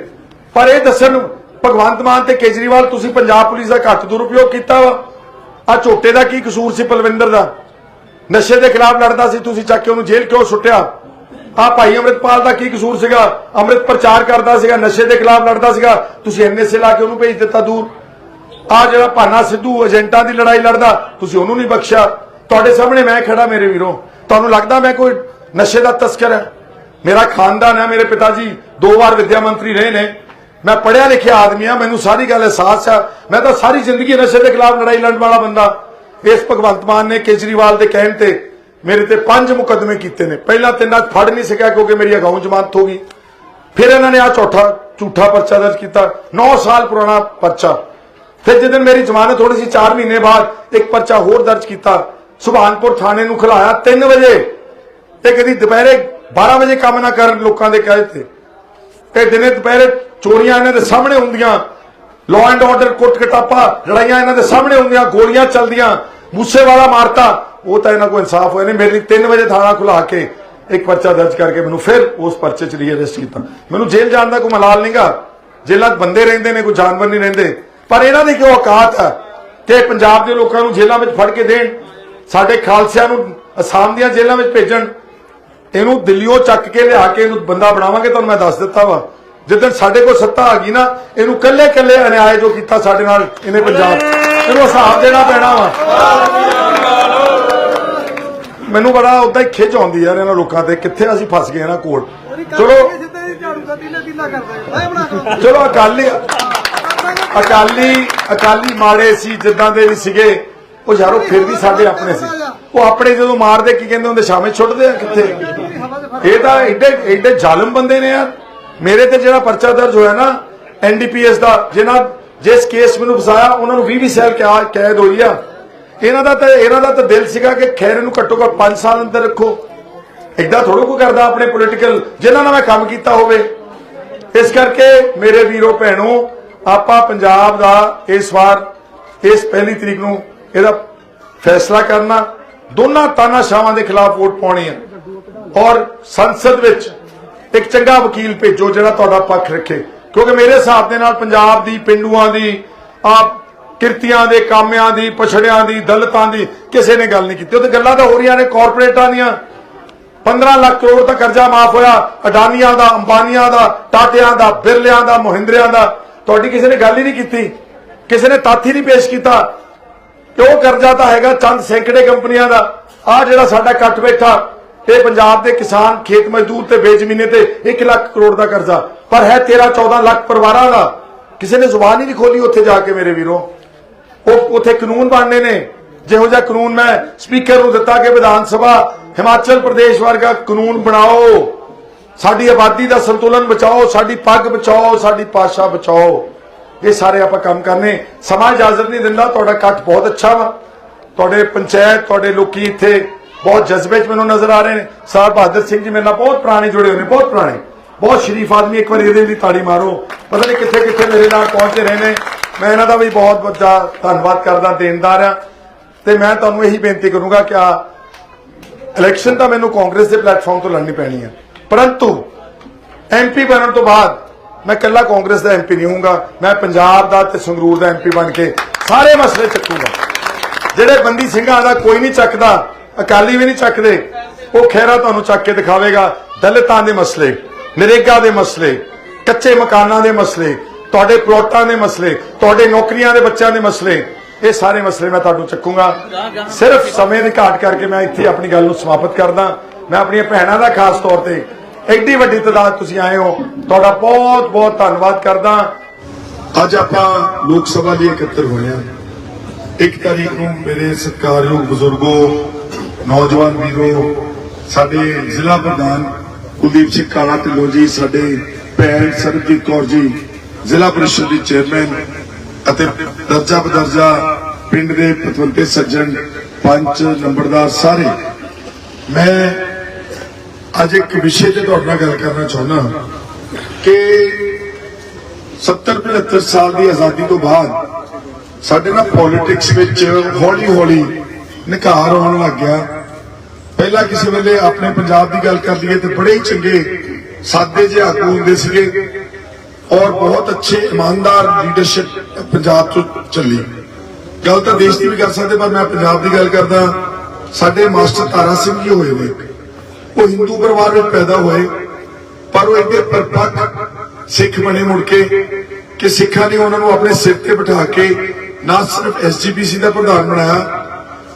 ਪਰ ਇਹ ਦੱਸਣ ਭਗਵੰਤ ਮਾਨ ਤੇ ਕੇਜਰੀਵਾਲ, ਤੁਸੀਂ ਪੰਜਾਬ ਪੁਲਿਸ ਦਾ ਘੱਟ ਦੁਰਉਪਯੋਗ ਕੀਤਾ ਵਾ। ਆ ਝੋਟੇ ਦਾ ਕੀ ਕਸੂਰ ਸੀ ਪਲਵਿੰਦਰ ਦਾ? ਨਸ਼ੇ ਦੇ ਖਿਲਾਫ ਲੜਦਾ ਸੀ, ਤੁਸੀਂ ਚੱਕ ਕੇ ਉਹਨੂੰ ਜੇਲ੍ਹ ਕਿਉਂ ਸੁੱਟਿਆ? ਆ ਭਾਈ ਅੰਮ੍ਰਿਤਪਾਲ ਦਾ ਕੀ ਕਸੂਰ ਸੀਗਾ? ਅੰਮ੍ਰਿਤ ਪ੍ਰਚਾਰ ਕਰਦਾ ਸੀਗਾ, ਨਸ਼ੇ ਦੇ ਖਿਲਾਫ ਲੜਦਾ ਸੀਗਾ। ਤੁਸੀਂ ਐਨਐਸਏ ਲਾ ਕੇ ਉਹਨੂੰ ਭੇਜ ਦਿੱਤਾ ਦੂਰ। ਆ ਜਿਹੜਾ ਭਾਨਾ ਸਿੱਧੂ ਏਜੰਟਾਂ ਦੀ ਲੜਾਈ ਲੜਦਾ, ਤੁਸੀਂ ਉਹਨੂੰ ਨਹੀਂ ਬਖਸ਼ਿਆ। ਤੁਹਾਡੇ ਸਾਹਮਣੇ ਮੈਂ ਖੜਾ ਮੇਰੇ ਵੀਰੋ। ਤੁਹਾਨੂੰ ਲੱਗਦਾ ਮੈਂ ਕੋਈ ਨਸ਼ੇ ਦਾ ਤਸਕਰ ਹਾਂ? ਮੇਰਾ ਖਾਨਦਾਨ ਹੈ, ਮੇਰੇ ਪਿਤਾ ਜੀ ਦੋ ਵਾਰ ਵਿਦਿਆ ਮੰਤਰੀ ਰਹੇ ਨੇ। ਮੈਂ ਪੜਿਆ ਲਿਖਿਆ ਆਦਮੀ ਆ ਮੈਨੂੰ ਸਾਰੀ ਗੱਲ ਅਹਿਸਾਸ ਆ ਮੈਂ ਤਾਂ ਸਾਰੀ ਜ਼ਿੰਦਗੀ ਨਸ਼ੇ ਦੇ ਖਿਲਾਫ ਲੜਾਈ ਲੜਨ ਵਾਲਾ ਬੰਦਾ। ਇਸ ਭਗਵੰਤ ਮਾਨ ਨੇ ਕੇਜਰੀਵਾਲ ਦੇ ਕਹਿਣ ਤੇ ਮੇਰੇ ਤੇ ਪੰਜ ਮੁਕੱਦਮੇ ਕੀਤੇ ਨੇ। ਪਹਿਲਾਂ ਤਿੰਨਾਂ 'ਚ ਫੜ ਨਹੀਂ ਸਕਿਆ ਕਿਉਂਕਿ ਮੇਰੀ ਅਗਾਊਂ ਜ਼ਮਾਨਤ ਹੋ ਗਈ। ਫਿਰ ਇਹਨਾਂ ਨੇ ਆ ਚੌਥਾ ਝੂਠਾ ਪਰਚਾ ਦਰਜ ਕੀਤਾ। 9 ਸਾਲ ਪੁਰਾਣਾ ਪਰਚਾ। ਫਿਰ ਜਦੋਂ ਮੇਰੀ ਜ਼ਮਾਨਤ ਹੋਣੀ ਸੀ 4 ਮਹੀਨੇ ਬਾਅਦ, ਇੱਕ ਪਰਚਾ ਹੋਰ ਦਰਜ ਕੀਤਾ। ਸੁਭਾਨਪੁਰ ਥਾਣੇ ਨੂੰ ਖਿਲਾਇਆ 3 ਵਜੇ। ਤੇ ਕਦੀ ਦੁਪਹਿਰੇ 12 ਵਜੇ ਕੰਮ ਨਾ ਕਰਨ ਲੋਕਾਂ ਦੇ ਕਹੇ ਤੇ ਇਹ ਦਿਨੇ ਦੁਪਹਿਰੇ ਚੋਰੀਆਂ ਇਹਨਾਂ ਦੇ ਸਾਹਮਣੇ ਹੁੰਦੀਆਂ। ਲਾਅ ਐਂਡ ਆਰਡਰ ਕੁੱਟ ਕਟਾਪਾ ਲੜਾਈਆਂ ਇਹਨਾਂ ਦੇ ਸਾਹਮਣੇ ਹੁੰਦੀਆਂ, ਗੋਲੀਆਂ ਚੱਲਦੀਆਂ ਮੂਸੇ ਵਾਲਾ ਮਾਰਤਾ। ਉਹ ਤਾਂ ਇਹਨਾਂ ਕੋਲ ਇਨਸਾਫ ਹੋਇਆ ਨਹੀਂ, ਮੇਰੇ ਲਈ 3 ਵਜੇ ਥਾਣਾ ਖੁਲਾ ਕੇ ਇੱਕ ਪਰਚਾ ਦਰਜ ਕਰਕੇ ਮੈਨੂੰ ਫਿਰ ਉਸ ਪਰਚੇ 'ਚ ਰੀਅਰੈਸਟ ਕੀਤਾ। ਮੈਨੂੰ ਜੇਲ੍ਹ ਜਾਣ ਦਾ ਕੋਈ ਮਲਾਲ ਨਹੀਂਗਾ ਜੇਲ੍ਹਾਂ 'ਚ ਬੰਦੇ ਰਹਿੰਦੇ ਨੇ, ਕੋਈ ਜਾਨਵਰ ਨਹੀਂ ਰਹਿੰਦੇ। ਪਰ ਇਹਨਾਂ ਦੀ ਕਿਉਂ ਔਕਾਤ ਹੈ ਕਿ ਪੰਜਾਬ ਦੇ ਲੋਕਾਂ ਨੂੰ ਜੇਲ੍ਹਾਂ ਵਿੱਚ ਫੜ ਕੇ ਦੇਣ? ਸਾਡੇ ਖਾਲਸਿਆਂ ਨੂੰ ਅਸਾਮ ਦੀਆਂ ਜੇਲ੍ਹਾਂ ਵਿੱਚ ਭੇਜਣ। ਇਹਨੂੰ ਦਿੱਲੀੋਂ ਚੱਕ ਕੇ ਲਿਆ ਕੇ ਇਹਨੂੰ ਬੰਦਾ ਬਣਾਵਾਂਗੇ ਤੁਹਾਨੂੰ ਮੈਂ ਦੱਸ ਦਿੱਤਾ ਵਾ। ਜਿੱਦਣ ਸਾਡੇ ਕੋਲ ਸੱਤਾ ਆ ਗਈ ਨਾ ਇਹਨੂੰ ਕੱਲੇ ਕੱਲੇ ਅਨਿਆਏ ਜੋ ਕੀਤਾ ਸਾਡੇ ਨਾਲ ਇਹਨੇ ਪੰਜਾਬ। ਇਹਨੂੰ ਹਿਸਾਬ ਦੇਣਾ ਪੈਣਾ ਵਾ। ਮੈਨੂੰ ਬੜਾ ਉਦਾਂ ਹੀ ਖਿੱਚ ਆਉਂਦੀ ਯਾਰ ਇਹਨਾਂ ਲੋਕਾਂ ਤੇ ਕਿੱਥੇ ਅਸੀਂ ਫਸ ਗਏ ਇਹਨਾਂ ਕੋਲ। ਚਲੋ। ਝਾੜੂ ਦਾ ਤੀਲਾ ਅਕਾਲੀ ਅਕਾਲੀ ਮਾੜੇ ਸੀ, ਜਿੱਦਾਂ ਦੇ ਵੀ ਸੀਗੇ, ਉਹ ਯਾਰੋ ਫਿਰ ਵੀ ਸਾਡੇ ਆਪਣੇ ਸੀ। ਉਹ ਆਪਣੇ ਜਦੋਂ ਮਾਰਦੇ, ਕੀ ਕਹਿੰਦੇ ਹੁੰਦੇ, ਸ਼ਾਮੇ ਛੁੱਟਦੇ ਆ ਕਿੱਥੇ? ਇਹ ਤਾਂ ਐਡੇ ਐਡੇ ਜ਼ਾਲਮ ਬੰਦੇ ਨੇ ਯਾਰ। ਮੇਰੇ ਤੇ ਜਿਹੜਾ ਪਰਚਾ ਦਰਜ ਹੋਇਆ ਨਾ ਐਨਡੀਪੀਐਸ ਦਾ ਜਿਨ੍ਹਾਂ ਜਿਸ ਕੇਸ ਮੈਨੂੰ ਫਸਾਇਆ, ਉਹਨਾਂ ਨੂੰ 20 20 ਸਾਲ ਕੈਦ ਹੋਈ ਆ। ਇਹਨਾਂ ਦਾ ਤਾਂ, ਇਹਨਾਂ ਦਾ ਤਾਂ ਦਿਲ ਸੀਗਾ ਕਿ ਖੈਰ ਨੂੰ ਘੱਟੋ ਘੱਟ 5 ਸਾਲ ਅੰਦਰ ਰੱਖੋ। ਏਦਾਂ ਥੋੜੋ ਕੋ ਕਰਦਾ ਆਪਣੇ ਪੋਲੀਟੀਕਲ ਜਿਨ੍ਹਾਂ ਨਾਲ ਮੈਂ ਕੰਮ ਕੀਤਾ ਹੋਵੇ। ਇਸ ਕਰਕੇ ਮੇਰੇ ਵੀਰੋ, ਭੈਣੋ ਆਪਾਂ ਪੰਜਾਬ ਦਾ ਇਸ ਵਾਰ, ਇਸ ਪਹਿਲੀ ਤਰੀਕ ਨੂੰ ਇਹਦਾ ਫੈਸਲਾ ਕਰਨਾ, ਦੋਨਾਂ ਤਾਨਾਸ਼ਾਹਾਂ ਦੇ ਖਿਲਾਫ ਵੋਟ ਪਾਉਣੀ ਹੈ। ਔਰ ਸੰਸਦ ਵਿੱਚ ਇੱਕ ਚੰਗਾ ਵਕੀਲ ਭੇਜੋ ਜਿਹੜਾ ਤੁਹਾਡਾ ਪੱਖ ਰੱਖੇ। ਕਿਉਂਕਿ ਮੇਰੇ ਹਿਸਾਬ ਦੇ ਨਾਲ ਪੰਜਾਬ ਦੀ ਪਿੰਡੂਆਂ ਦੀ ਆਪ ਕਿਰਤੀਆਂ ਦੇ, ਕਾਮਿਆਂ ਦੀ, ਪਛੜਿਆਂ ਦੀ, ਦਲਤਾਂ ਦੀ ਕਿਸੇ ਨੇ ਗੱਲ ਨਹੀਂ ਕੀਤੀ। ਉਹ ਤੇ ਗੱਲਾਂ ਤਾਂ ਹੋ ਰਹੀਆਂ ਨੇ, ਕਾਰਪੋਰੇਟਾਂ ਦੀਆਂ। 15 ਲੱਖ ਕਰੋੜ ਦਾ ਕਰਜ਼ਾ ਮਾਫ ਹੋਇਆ, ਅਡਾਨੀਆਂ ਦਾ, ਅੰਬਾਨੀਆਂ ਦਾ, ਟਾਟਿਆਂ ਦਾ, ਬਿਰਲਿਆਂ ਦਾ, ਮਹਿੰਦਰਿਆਂ ਦਾ। ਤੁਹਾਡੀ ਕਿਸੇ ਨੇ ਗੱਲ ਹੀ ਨਹੀਂ ਕੀਤੀ, ਕਿਸੇ ਨੇ ਤੱਥ ਹੀ ਨਹੀਂ ਪੇਸ਼ ਕੀਤਾ। ਕਿ ਉਹ ਕਰਜ਼ਾ ਤਾਂ ਹੈਗਾ ਚੰਦ ਸੈਂਕੜੇ ਕੰਪਨੀਆਂ ਦਾ। ਆ ਜਿਹੜਾ ਸਾਡਾ ਕੱਟ ਬੈਠਾ, ਇਹ ਪੰਜਾਬ ਦੇ ਕਿਸਾਨ ਖੇਤ ਮਜ਼ਦੂਰ ਤੇ ਬੇਜ਼ਮੀਨੇ ਤੇ 1 ਲੱਖ ਕਰੋੜ ਦਾ ਕਰਜ਼ਾ। ਪਰ ਹੈ 13 14 ਲੱਖ ਪਰਿਵਾਰਾਂ ਦਾ। ਕਿਸੇ ਨੇ ਜ਼ੁਬਾਨ ਹੀ ਨਹੀਂ ਖੋਲੀ ਉੱਥੇ ਜਾ ਕੇ ਮੇਰੇ ਵੀਰੋ। ਉਹ ਉੱਥੇ ਕਾਨੂੰਨ ਬਣਨੇ ਨੇ। ਜਿਹੋ ਜਿਹਾ ਕਾਨੂੰਨ ਮੈਂ ਸਪੀਕਰ ਨੂੰ ਦਿੱਤਾ ਕਿ ਵਿਧਾਨ ਸਭਾ, ਹਿਮਾਚਲ ਪ੍ਰਦੇਸ਼ ਵਰਗਾ ਕਾਨੂੰਨ ਬਣਾਓ। ਸਾਡੀ ਆਬਾਦੀ ਦਾ ਸੰਤੁਲਨ ਬਚਾਓ, ਸਾਡੀ ਪੱਗ ਬਚਾਓ, ਸਾਡੀ ਪਾਸ਼ਾ ਬਚਾਓ। ਇਹ ਸਾਰੇ ਆਪਾਂ ਕੰਮ ਕਰਨੇ। ਸਮਾਂ ਇਜਾਜ਼ਤ ਨਹੀਂ ਦਿੰਦਾ, ਤੁਹਾਡਾ ਇਕੱਠ ਬਹੁਤ ਅੱਛਾ ਵਾ। ਤੁਹਾਡੇ ਪੰਚਾਇਤ, ਤੁਹਾਡੇ ਲੋਕੀ ਇੱਥੇ ਬਹੁਤ ਜਜ਼ਬੇ 'ਚ ਮੈਨੂੰ ਨਜ਼ਰ ਆ ਰਹੇ ਨੇ। ਸਰ ਬਹਾਦਰ ਸਿੰਘ ਜੀ ਮੇਰੇ ਨਾਲ ਬਹੁਤ ਪੁਰਾਣੇ ਜੁੜੇ ਹੋਏ ਨੇ, ਬਹੁਤ ਪੁਰਾਣੇ। ਬਹੁਤ ਸ਼ਰੀਫ ਆਦਮੀ, ਇੱਕ ਵਾਰੀ ਇਹਦੇ ਲਈ ਤਾੜੀ ਮਾਰੋ। ਪਤਾ ਨਹੀਂ ਕਿੱਥੇ ਕਿੱਥੇ ਮੇਰੇ ਨਾਲ ਪਹੁੰਚੇ ਰਹੇ ਨੇ। ਮੈਂ ਇਹਨਾਂ ਦਾ ਵੀ ਬਹੁਤ ਵੱਡਾ ਧੰਨਵਾਦ ਕਰਦਾ, ਦੇਣਦਾਰ ਆ ਤੇ ਮੈਂ ਤੁਹਾਨੂੰ ਇਹੀ ਬੇਨਤੀ ਕਰੂੰਗਾ ਕਿ ਆ ਇਲੈਕਸ਼ਨ ਤਾਂ ਮੈਨੂੰ ਕਾਂਗਰਸ ਦੇ ਪਲੇਟਫਾਰਮ ਤੋਂ ਲੜਨੀ ਪੈਣੀ ਹੈ ਪਰੰਤੂ ਐਮਪੀ ਬਣਨ ਤੋਂ ਬਾਅਦ ਮੈਂ ਇਕੱਲਾ ਕਾਂਗਰਸ ਦਾ ਐਮਪੀ ਨਹੀਂ ਹੋਊਗਾ, ਮੈਂ ਪੰਜਾਬ ਦਾ ਤੇ ਸੰਗਰੂਰ ਦਾ ਐਮਪੀ ਬਣ ਕੇ ਸਾਰੇ ਮਸਲੇ ਚੱਕੂਗਾ। ਜਿਹੜੇ ਬੰਦੀ ਸਿੰਘਾਂ ਦਾ ਕੋਈ ਨਹੀਂ ਚੱਕਦਾ, ਅਕਾਲੀ ਵੀ ਨਹੀਂ ਚੱਕਦੇ, ਉਹ ਖੈਰਾ ਤੁਹਾਨੂੰ ਚੱਕ ਕੇ ਦਿਖਾਵੇਗਾ, ਦਲਿਤਾਂ ਦੇ ਮਸਲੇ, ਨਰੇਗਾ ਦੇ ਮਸਲੇ, ਕੱਚੇ ਮਕਾਨਾਂ ਦੇ ਮਸਲੇ, ਤੁਹਾਡੇ ਪਲੋਟਾਂ ਦੇ ਮਸਲੇ, ਤੁਹਾਡੇ ਨੌਕਰੀਆਂ ਦੇ ਬੱਚਿਆਂ ਦੇ ਮਸਲੇ, ਇਹ ਸਾਰੇ ਮਸਲੇ ਮੈਂ ਤੁਹਾਨੂੰ ਚੱਕੂਗਾ। ਸਿਰਫ ਸਮੇਂ ਦੀ ਘਾਟ ਕਰਕੇ ਮੈਂ ਇੱਥੇ ਆਪਣੀ ਗੱਲ ਨੂੰ ਸਮਾਪਤ ਕਰਦਾ। ਮੈਂ ਆਪਣੀਆਂ ਭੈਣਾਂ ਦਾ ਖਾਸ ਤੌਰ ਤੇ ਐਡੀ ਵੱਡੀ ਤਾਦਾਦ ਤੁਸੀਂ ਆਏ ਹੋ। ਤੁਹਾਡਾ ਬਹੁਤ ਬਹੁਤ ਧੰਨਵਾਦ ਕਰਦਾ। ਅੱਜ ਆਪਾਂ ਲੋਕ ਸਭਾ ਲਈ ਇਕੱਤਰ ਹੋਏ ਹਾਂ। ਇੱਕ ਤਾਰੀਖ ਨੂੰ ਮੇਰੇ ਸਤਿਕਾਰਯੋਗ ਬਜ਼ੁਰਗੋ, ਨੌਜਵਾਨ ਵੀਰੋ, ਸਾਡੇ ਜ਼ਿਲ੍ਹਾ ਪ੍ਰਧਾਨ ਕੁਲਦੀਪ ਸਿੰਘ ਕਾਲਾ ਢਿੱਲੋਂ ਜੀ, ਸਾਡੇ ਭੈਣ ਸਰਬਜੀਤ ਕੌਰ ਜੀ, ਜ਼ਿਲ੍ਹਾ ਪ੍ਰੀਸ਼ਦ ਦੇ ਚੇਅਰਮੈਨ ਅਤੇ ਦਰਜਾ ਬਦਰਜਾ ਪਿੰਡ ਦੇ ਪਤਵੰਤੇ ਸੱਜਣ ਪੰਚ ਨੰਬਰਦਾਰ ਸਾਰੇ। ਮੈਂ ਅੱਜ ਇੱਕ ਵਿਸ਼ੇ ਤੇ ਤੁਹਾਡੇ ਨਾਲ ਗੱਲ ਕਰਨਾ ਚਾਹੁੰਦਾ ਕਿ 70 75 ਸਾਲ ਦੀ ਆਜ਼ਾਦੀ ਤੋਂ ਬਾਅਦ ਸਾਡੇ ਨਾਲ ਪੋਲਿਟਿਕਸ ਵਿੱਚ ਹੌਲੀ ਹੌਲੀ ਨਿਕਾਰ ਆਉਣ ਲੱਗ ਗਿਆ। ਪਹਿਲਾਂ ਕਿਸੇ ਵੇਲੇ ਆਪਣੇ ਪੰਜਾਬ ਦੀ ਗੱਲ ਕਰ ਲਈਏ ਤੇ ਬੜੇ ਚੰਗੇ ਸਾਦੇ ਜਿਹੇ ਆਗੂ ਹੁੰਦੇ ਸੀਗੇ ਔਰ ਬਹੁਤ ਅੱਛੇ, ਇਮਾਨਦਾਰ ਲੀਡਰਸ਼ਿਪ ਪੰਜਾਬ ਤੋਂ ਚੱਲੀ। ਗੱਲ ਤਾਂ ਦੇਸ਼ ਦੀ ਵੀ ਕਰ ਸਕਦੇ, ਪਰ ਮੈਂ ਪੰਜਾਬ ਦੀ ਗੱਲ ਕਰਦਾ, ਸਾਡੇ ਮਾਸਟਰ ਤਾਰਾ ਸਿੰਘ ਜੀ ਹੋਏ ਨੇ। ਉਹ ਹਿੰਦੂ ਪਰਿਵਾਰ ਵਿੱਚ ਪੈਦਾ ਹੋਏ, ਪਰ ਉਹ ਇੰਨੇ ਪਰਪੱਕ ਸਿੱਖ ਬਣੇ ਮੁੜ ਕੇ ਕਿ ਸਿੱਖਾਂ ਨੇ ਉਹਨਾਂ ਨੂੰ ਆਪਣੇ ਸਿਰ ਤੇ ਬਿਠਾ ਕੇ ਨਾ ਸਿਰਫ ਐਸਜੀਪੀਸੀ ਦਾ ਪ੍ਰਧਾਨ ਬਣਾਇਆ,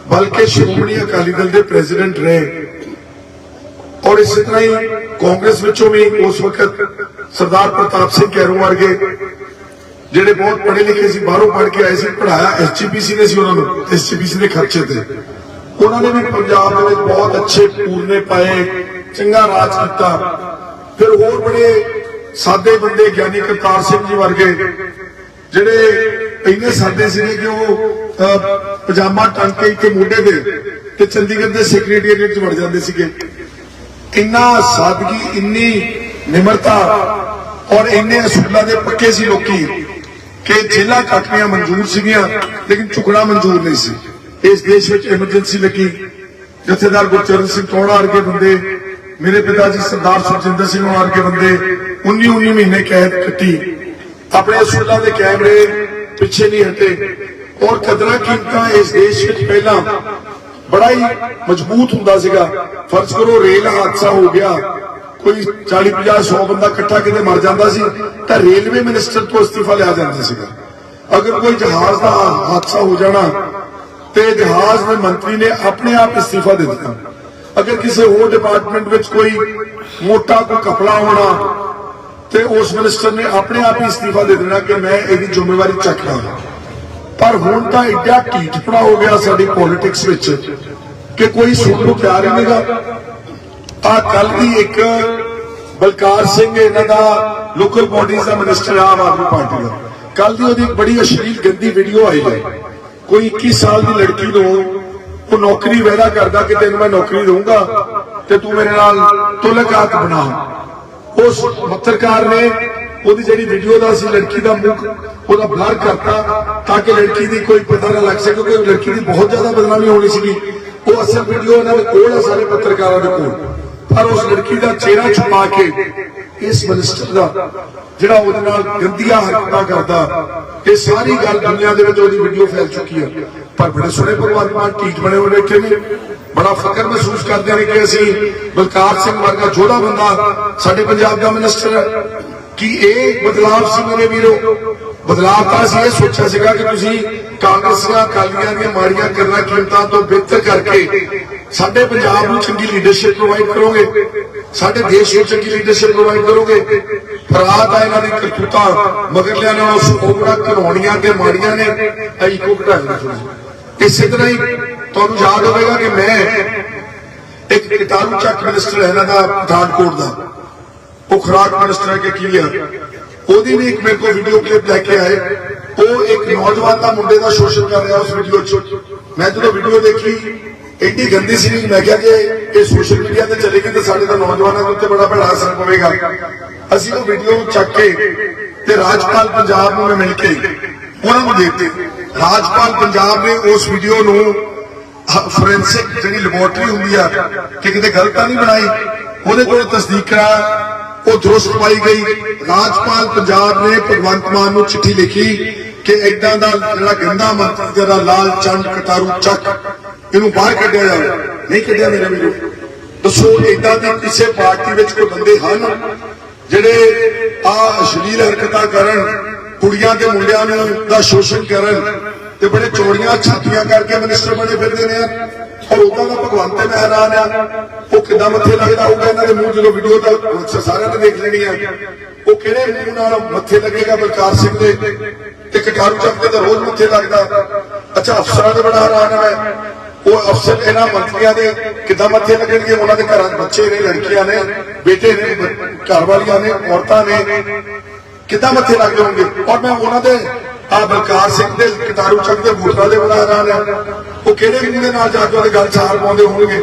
ਬਲਕਿ ਸ਼੍ਰੋਮਣੀ ਅਕਾਲੀ ਦਲ ਦੇ ਪ੍ਰੈਜ਼ੀਡੈਂਟ ਰਹੇ। ਔਰ ਇਸੇ ਤਰ੍ਹਾਂ ਹੀ ਕਾਂਗਰਸ ਵਿੱਚੋਂ ਵੀ ਉਸ ਵਕਤ ਸਰਦਾਰ ਪ੍ਰਤਾਪ ਸਿੰਘ ਕੈਰੋਂ ਵਰਗੇ ਜਿਹੜੇ ਬਹੁਤ ਪੜ੍ਹੇ ਲਿਖੇ ਸੀ, ਬਾਹਰੋਂ ਪੜ੍ਹ ਕੇ ਆਏ ਸੀ ਪੜਾਇਆ ਐਸਜੀਪੀਸੀ ਨੇ ਸੀ ਉਹਨਾਂ ਨੂੰ ਐਸਜੀਪੀਸੀ ਦੇ ਖਰਚੇ ਤੇ। ਉਹਨਾਂ ਨੇ ਵੀ ਪੰਜਾਬ ਦੇ ਵਿੱਚ ਬਹੁਤ ਅੱਛੇ ਪੂਰਨੇ ਪਾਏ, ਚੰਗਾ ਰਾਜ ਕੀਤਾ। ਫਿਰ ਹੋਰ ਬੜੇ ਸਾਦੇ ਬੰਦੇ ਗਿਆਨੀ ਕਰਤਾਰ ਸਿੰਘ ਜੀ ਵਰਗੇ, ਜਿਹੜੇ ਇੰਨੇ ਸਾਦੇ ਸੀਗੇ ਕਿ ਉਹ ਪਜਾਮਾ ਟੰਗ ਕੇ ਇੱਕ ਮੋਢੇ ਦੇ ਤੇ ਚੰਡੀਗੜ੍ਹ ਦੇ ਸੈਕਟਰੀਏਟ 'ਚ ਵੜ ਜਾਂਦੇ ਸੀਗੇ। ਇੰਨਾ ਸਾਦਗੀ, ਇੰਨੀ ਨਿਮਰਤਾ ਔਰ ਇੰਨੇ ਅਸੂਲਾਂ ਦੇ ਪੱਕੇ ਸੀ ਲੋਕੀ ਕਿ ਜੇਲਾਂ ਕੱਟਣੀਆਂ ਮਨਜ਼ੂਰ ਸੀਗੀਆਂ, ਲੇਕਿਨ ਝੁਕਣਾ ਮਨਜ਼ੂਰ ਨਹੀਂ ਸੀ। ਇਸ ਦੇਸ਼ ਵਿੱਚ ਐਮਰਜੈਂਸੀ ਲੱਗੀ। ਜਥੇਦਾਰ ਗੁਰਚਰਨ ਸਿੰਘ ਟੋੜਾ ਵਰਗੇ ਬੰਦੇ, ਮੇਰੇ ਪਿਤਾ ਜੀ ਸਰਦਾਰ ਸੁਖਜਿੰਦਰ ਸਿੰਘ ਵਰਗੇ ਬੰਦੇ 19 19 ਮਹੀਨੇ ਕੈਦ ਕੱਟੀ। ਆਪਣੇ ਅਸੂਲਾਂ ਦੇ ਕੈਮਰੇ ਪਿੱਛੇ ਨਹੀਂ ਹਟੇ। ਔਰ ਕਦਰਾਂ ਕੀਮਤਾਂ ਇਸ ਦੇਸ਼ ਵਿੱਚ ਪਹਿਲਾਂ ਬੜਾ ਹੀ ਮਜ਼ਬੂਤ ਹੁੰਦਾ ਸੀਗਾ। ਫਰਜ਼ ਕਰੋ ਰੇਲ ਹਾਦਸਾ ਹੋ ਗਿਆ। ਕੋਈ 40 50 100 ਬੰਦਾ ਇਕੱਠਾ ਕਿਤੇ ਮਰ ਜਾਂਦਾ ਸੀ, ਤਾਂ ਰੇਲਵੇ ਮਿਨਿਸਟਰ ਤੋਂ ਅਸਤੀਫਾ ਲਿਆ ਜਾਂਦਾ ਸੀਗਾ। ਅਗਰ ਕੋਈ ਜਹਾਜ਼ ਦਾ ਹਾਦਸਾ ਹੋ ਜਾਣਾ ਤੇ ਜਹਾਜ਼ ਦੇ ਮੰਤਰੀ ਨੇ ਆਪਣੇ ਆਪ ਅਸਤੀਫਾ ਦੇ ਦਿੱਤਾ। ਅਗਰ ਕਿਸੇ ਹੋਰ ਡਿਪਾਰਟਮੈਂਟ ਵਿੱਚ ਕੋਈ ਮੋਟਾ ਕੋਈ ਕਪੜਾ ਹੋਣਾ, ਤੇ ਉਸ ਮਿਨਿਸਟਰ ਨੇ ਆਪਣੇ ਆਪ ਹੀ ਅਸਤੀਫਾ ਦੇ ਦੇਣਾ ਕਿ ਮੈਂ ਇਹਦੀ ਜ਼ਿੰਮੇਵਾਰੀ ਚੱਕਦਾ ਪਰ ਹੁਣ ਤਾਂ ਇੱਡਾ ਢੀਠਪਣਾ ਹੋ ਗਿਆ ਸਾਡੀ ਪੋਲਿਟਿਕਸ ਵਿੱਚ ਕਿ ਕੋਈ ਸੁਣਨ ਨੂੰ ਤਿਆਰ ਹੀ ਨਹੀਂਗਾ। ਆ ਕੱਲ ਦੀ ਇੱਕ ਬਲਕਾਰ ਸਿੰਘ ਇਹਨਾਂ ਦਾ ਲੋਕਲ ਬਾਡੀਜ਼ ਦਾ ਮਿਨਿਸਟਰ ਆਮ ਆਦਮੀ ਪਾਰਟੀ ਦਾ। ਕੱਲ ਦੀ ਉਹਦੀ ਬੜੀ ਅਸ਼ਲੀਲ, ਗੰਦੀ ਵੀਡੀਓ ਆਈ ਹੈ। ਕੋਈ 21 ਸਾਲ ਦੀ ਲੜਕੀ ਨੂੰ ਉਹ ਨੌਕਰੀ ਵਾਅਦਾ ਕਰਦਾ ਕਿ ਤੈਨੂੰ ਮੈਂ ਨੌਕਰੀ ਦਊਂਗਾ ਤੇ ਤੂੰ ਮੇਰੇ ਨਾਲ ਤੁਲਕਾਤ ਬਣਾ। ਉਸ ਪੱਤਰਕਾਰ ਨੇ ਉਹਦੀ ਜਿਹੜੀ ਵੀਡੀਓ ਦਾ ਸੀ, ਲੜਕੀ ਦਾ ਮੁਖ, ਉਹਦਾ ਬਲਰ ਕਰਤਾ ਤਾਂ ਕਿ ਲੜਕੀ ਦੀ ਕੋਈ ਪਤਾ ਨਾ ਲੱਗ ਸਕੇ ਕਿਉਂਕਿ ਲੜਕੀ ਦੀ ਬਹੁਤ ਜ਼ਿਆਦਾ ਬਦਨਾਮੀ ਹੋਣੀ ਸੀਗੀ। ਉਹ ਅਸਲ ਵੀਡੀਓ ਇਹਨਾਂ ਦੇ ਕੋਲ ਹੈ ਸਾਰੇ ਪੱਤਰਕਾਰਾਂ ਦੇ ਕੋਲ। ਪਰ ਉਸ ਲੜਕੀ ਦਾ ਚਿਹਰਾ ਛੁਪਾ ਕੇ ਇਸ ਮਿਨਿਸਟਰ ਦਾ ਜਿਹੜਾ ਉਹਦੇ ਨਾਲ ਗੰਦੀਆਂ ਹਰਕਤਾਂ ਕਰਦਾ ਇਹ ਸਾਰੀ ਗੱਲ ਦੁਨੀਆ ਦੇ ਵਿੱਚ ਉਹਦੀ ਵੀਡੀਓ ਫੈਲ ਚੁੱਕੀ ਹੈ ਪਰ ਬੜੇ ਸੋਹਣੇ ਪਰਮਾਤਮਾ ਟੀਚ ਬਣੇ ਹੋਏ ਬੈਠੇ ਨੇ ਬੜਾ ਫਖਰ ਮਹਿਸੂਸ ਕਰਦੇ ਨੇ ਕਿ ਅਸੀਂ ਬਲਕਾਰ ਸਿੰਘ ਵਰਗਾ ਜੋੜਾ ਬੰਦਾ, ਸਾਡੇ ਪੰਜਾਬ ਦਾ ਮਿਨਿਸਟਰ ਹੈ। ਕਿ ਇਹ ਬਦਲਾਵ ਸੀ ਮੇਰੇ ਵੀਰੋ? ਬਦਲਾਵ ਤਾਂ ਅਸੀਂ ਇਹ ਸੋਚਿਆ ਸੀਗਾ ਕਿ ਤੁਸੀਂ ਕਾਂਗਰਸੀਆਂ, ਅਕਾਲੀਆਂ ਦੀਆਂ ਮਾੜੀਆਂ ਕਰਨਾ ਕੀਮਤਾਂ ਤੋਂ ਬਿਹਤਰ ਕਰਕੇ ਸਾਡੇ ਪੰਜਾਬ ਨੂੰ ਚੰਗੀ ਲੀਡਰਸ਼ਿਪ ਪ੍ਰੋਵਾਈਡ ਕਰੋਗੇ, ਸਾਡੇ ਦੇਸ਼ ਨੂੰ ਚੰਗੀ ਲੀਡਰਸ਼ਿਪ ਪ੍ਰੋਵਾਈਡ ਕਰੋਗੇ। ਫਰਾਦ ਆ ਇਹਨਾਂ ਦੀ ਕਰਤੂਤਾਂ, ਮਗਰਲਿਆਂ ਨਾਲੋਂ ਸੋਗੜਾ ਘਰੋਣੀਆਂ ਤੇ ਮਾੜੀਆਂ ਨੇ ਇਹ ਇੱਕੋ ਇਸੇ ਤਰ੍ਹਾਂ ਹੀ ਤੁਹਾਨੂੰ ਯਾਦ ਹੋਵੇਗਾ ਕਿ ਮੈਂ ਇੱਕ ਕਿਤਾਬੂ ਚੱਕ ਮਿਨਿਸਟਰ ਹੈ ਇਹਨਾਂ ਦਾ, ਪਠਾਨਕੋਟ ਦਾ। ਉਹ ਖੁਰਾਕ ਮਿਨਿਸਟਰ ਹੈ ਕਿ ਕੀ ਆ? ਉਹਦੀ ਵੀ ਇੱਕ ਮੇਰੇ ਕੋਲ ਵੀਡੀਓ ਕਲਿੱਪ ਲੈ ਕੇ ਆਏ। ਉਹ ਇੱਕ ਨੌਜਵਾਨ ਦਾ ਮੁੰਡੇ ਦਾ ਸ਼ੋਸ਼ਣ ਕਰ ਰਿਹਾ ਉਸ ਵੀਡੀਓ 'ਚ। ਮੈਂ ਜਦੋਂ ਵੀਡੀਓ ਦੇਖੀ ਇੰਨੀ ਗੰਦੀ ਸੀ, ਮੈਂ ਕਿਹਾ ਕਿ ਇਹ ਸੋਸ਼ਲ ਮੀਡੀਆ ਤੇ ਚਲੇਗੀ ਤਾਂ ਸਾਡੇ ਤਾਂ ਨੌਜਵਾਨਾਂ ਦੇ ਉੱਤੇ ਬੜਾ ਭੈੜਾ ਅਸਰ ਪਵੇਗਾ। ਅਸੀਂ ਉਹ ਵੀਡੀਓ ਚੱਕ ਕੇ ਤੇ ਰਾਜਪਾਲ ਪੰਜਾਬ ਨੂੰ ਮਿਲ ਕੇ ਉਹਨਾਂ ਨੂੰ ਦੇ ਰਾਜਪਾਲ ਪੰਜਾਬ ਨੇ ਉਸ ਵੀਡੀਓ ਨੂੰ ਫੋਰੈਂਸਿਕ ਜਿਹੜੀ ਲੈਬੋਰਟਰੀ ਹੁੰਦੀ ਆ, ਕਿ ਕਿਤੇ ਗਲਤ ਨਹੀਂ ਬਣਾਈ, ਉਹਦੇ ਕੋਲ ਤਸਦੀਕ ਕਰਾ, ਉਹ ਦਰੁਸਤ ਪਾਈ ਗਈ। ਰਾਜਪਾਲ ਪੰਜਾਬ ਨੇ ਭਗਵੰਤ ਮਾਨ ਨੂੰ ਚਿੱਠੀ ਲਿਖੀ ਕਿ ਇਦਾਂ ਦਾ ਜਿਹੜਾ ਗੰਦਾ ਮੰਤਰੀ ਜਿਹੜਾ ਲਾਲ ਚੰਦ ਕਟਾਰੂ ਚੱਕ ਇਹਨੂੰ ਬਾਹਰ ਕੱਢਿਆ ਜਾਵੇ। ਨਹੀਂ ਕੱਢਿਆ ਮੇਰੇ ਵੀਰੋ ਦੱਸੋ ਇਦਾਂ ਦੀ ਕਿਸੇ ਪਾਰਟੀ ਵਿੱਚ ਕੋਈ ਬੰਦੇ ਹਨ ਜਿਹੜੇ ਆ ਅਸ਼ਲੀਲ ਹਰਕਤਾਂ ਕਰਨ, ਕੁੜੀਆਂ ਤੇ ਮੁੰਡਿਆਂ ਨੂੰ ਦਾ ਸ਼ੋਸ਼ਣ ਕਰਨ ਤੇ ਬੜੇ ਚੋਰੀਆਂ ਛਾਤੀਆਂ ਕਰਕੇ ਮਿਨਿਸਟਰ ਬਣੇ ਫਿਰਦੇ ਨੇ? ਔਰ ਉਦਾਂ ਦਾ ਭਗਵੰਤ ਤੇ ਮੈਂ ਹੈਰਾਨ ਆ। ਉਹ ਕਿੱਦਾਂ ਮੱਥੇ ਲੱਗਦਾ ਹੋਊਗਾ? ਇਹਨਾਂ ਦੇ ਮੂੰਹ ਜਦੋਂ ਵੀਡੀਓ ਤਾਂ ਸਾਰਿਆਂ ਨੇ ਦੇਖ ਲੈਣੀ ਆ। ਉਹ ਕਿਹੜੇ ਮੂੰਹ ਨਾਲ ਮੱਥੇ ਲੱਗੇਗਾ ਬਲਕਾਰ ਸਿੰਘ ਦੇ? ਤੇ ਕਟਾਰੂ ਚੱਕ ਦੇ ਤਾਂ ਰੋਜ਼ ਮੱਥੇ ਲੱਗਦਾ। ਅੱਛਾ, ਅਫਸਰਾਂ ਦੇ ਬੜਾ ਹੈਰਾਨ ਆ ਉਹ ਅਫਸਰ ਇਹਨਾਂ ਮੰਤਰੀਆਂ ਦੇ ਕਿੱਦਾਂ ਮੱਥੇ ਲੱਗਣਗੇ ਉਹਨਾਂ ਦੇ ਘਰਾਂ ਬੱਚੇ ਨੇ, ਲੜਕੀਆਂ ਨੇ, ਬੇਟੇ ਨੇ ਘਰ ਵਾਲੀਆਂ ਨੇ, ਔਰਤਾਂ ਨੇ। ਕਿੱਦਾਂ ਮੱਥੇ ਲੱਗ ਜਾਣਗੇ? ਔਰ ਮੈਂ ਉਹਨਾਂ ਦੇ ਆ ਬਲਕਾਰ ਸਿੰਘ ਦੇ ਕਟਾਰੂ ਚੱਕ ਦੇ ਬੂਟਾਂ ਦੇ ਬੜਾ ਹੈਰਾਨ ਆ ਉਹ ਕਿਹੜੇ ਮੂੰਹ ਦੇ ਨਾਲ ਜਾ ਕੇ ਉਹਦੇ ਗੱਲ ਸਾਰ ਪਾਉਂਦੇ ਹੋਣਗੇ?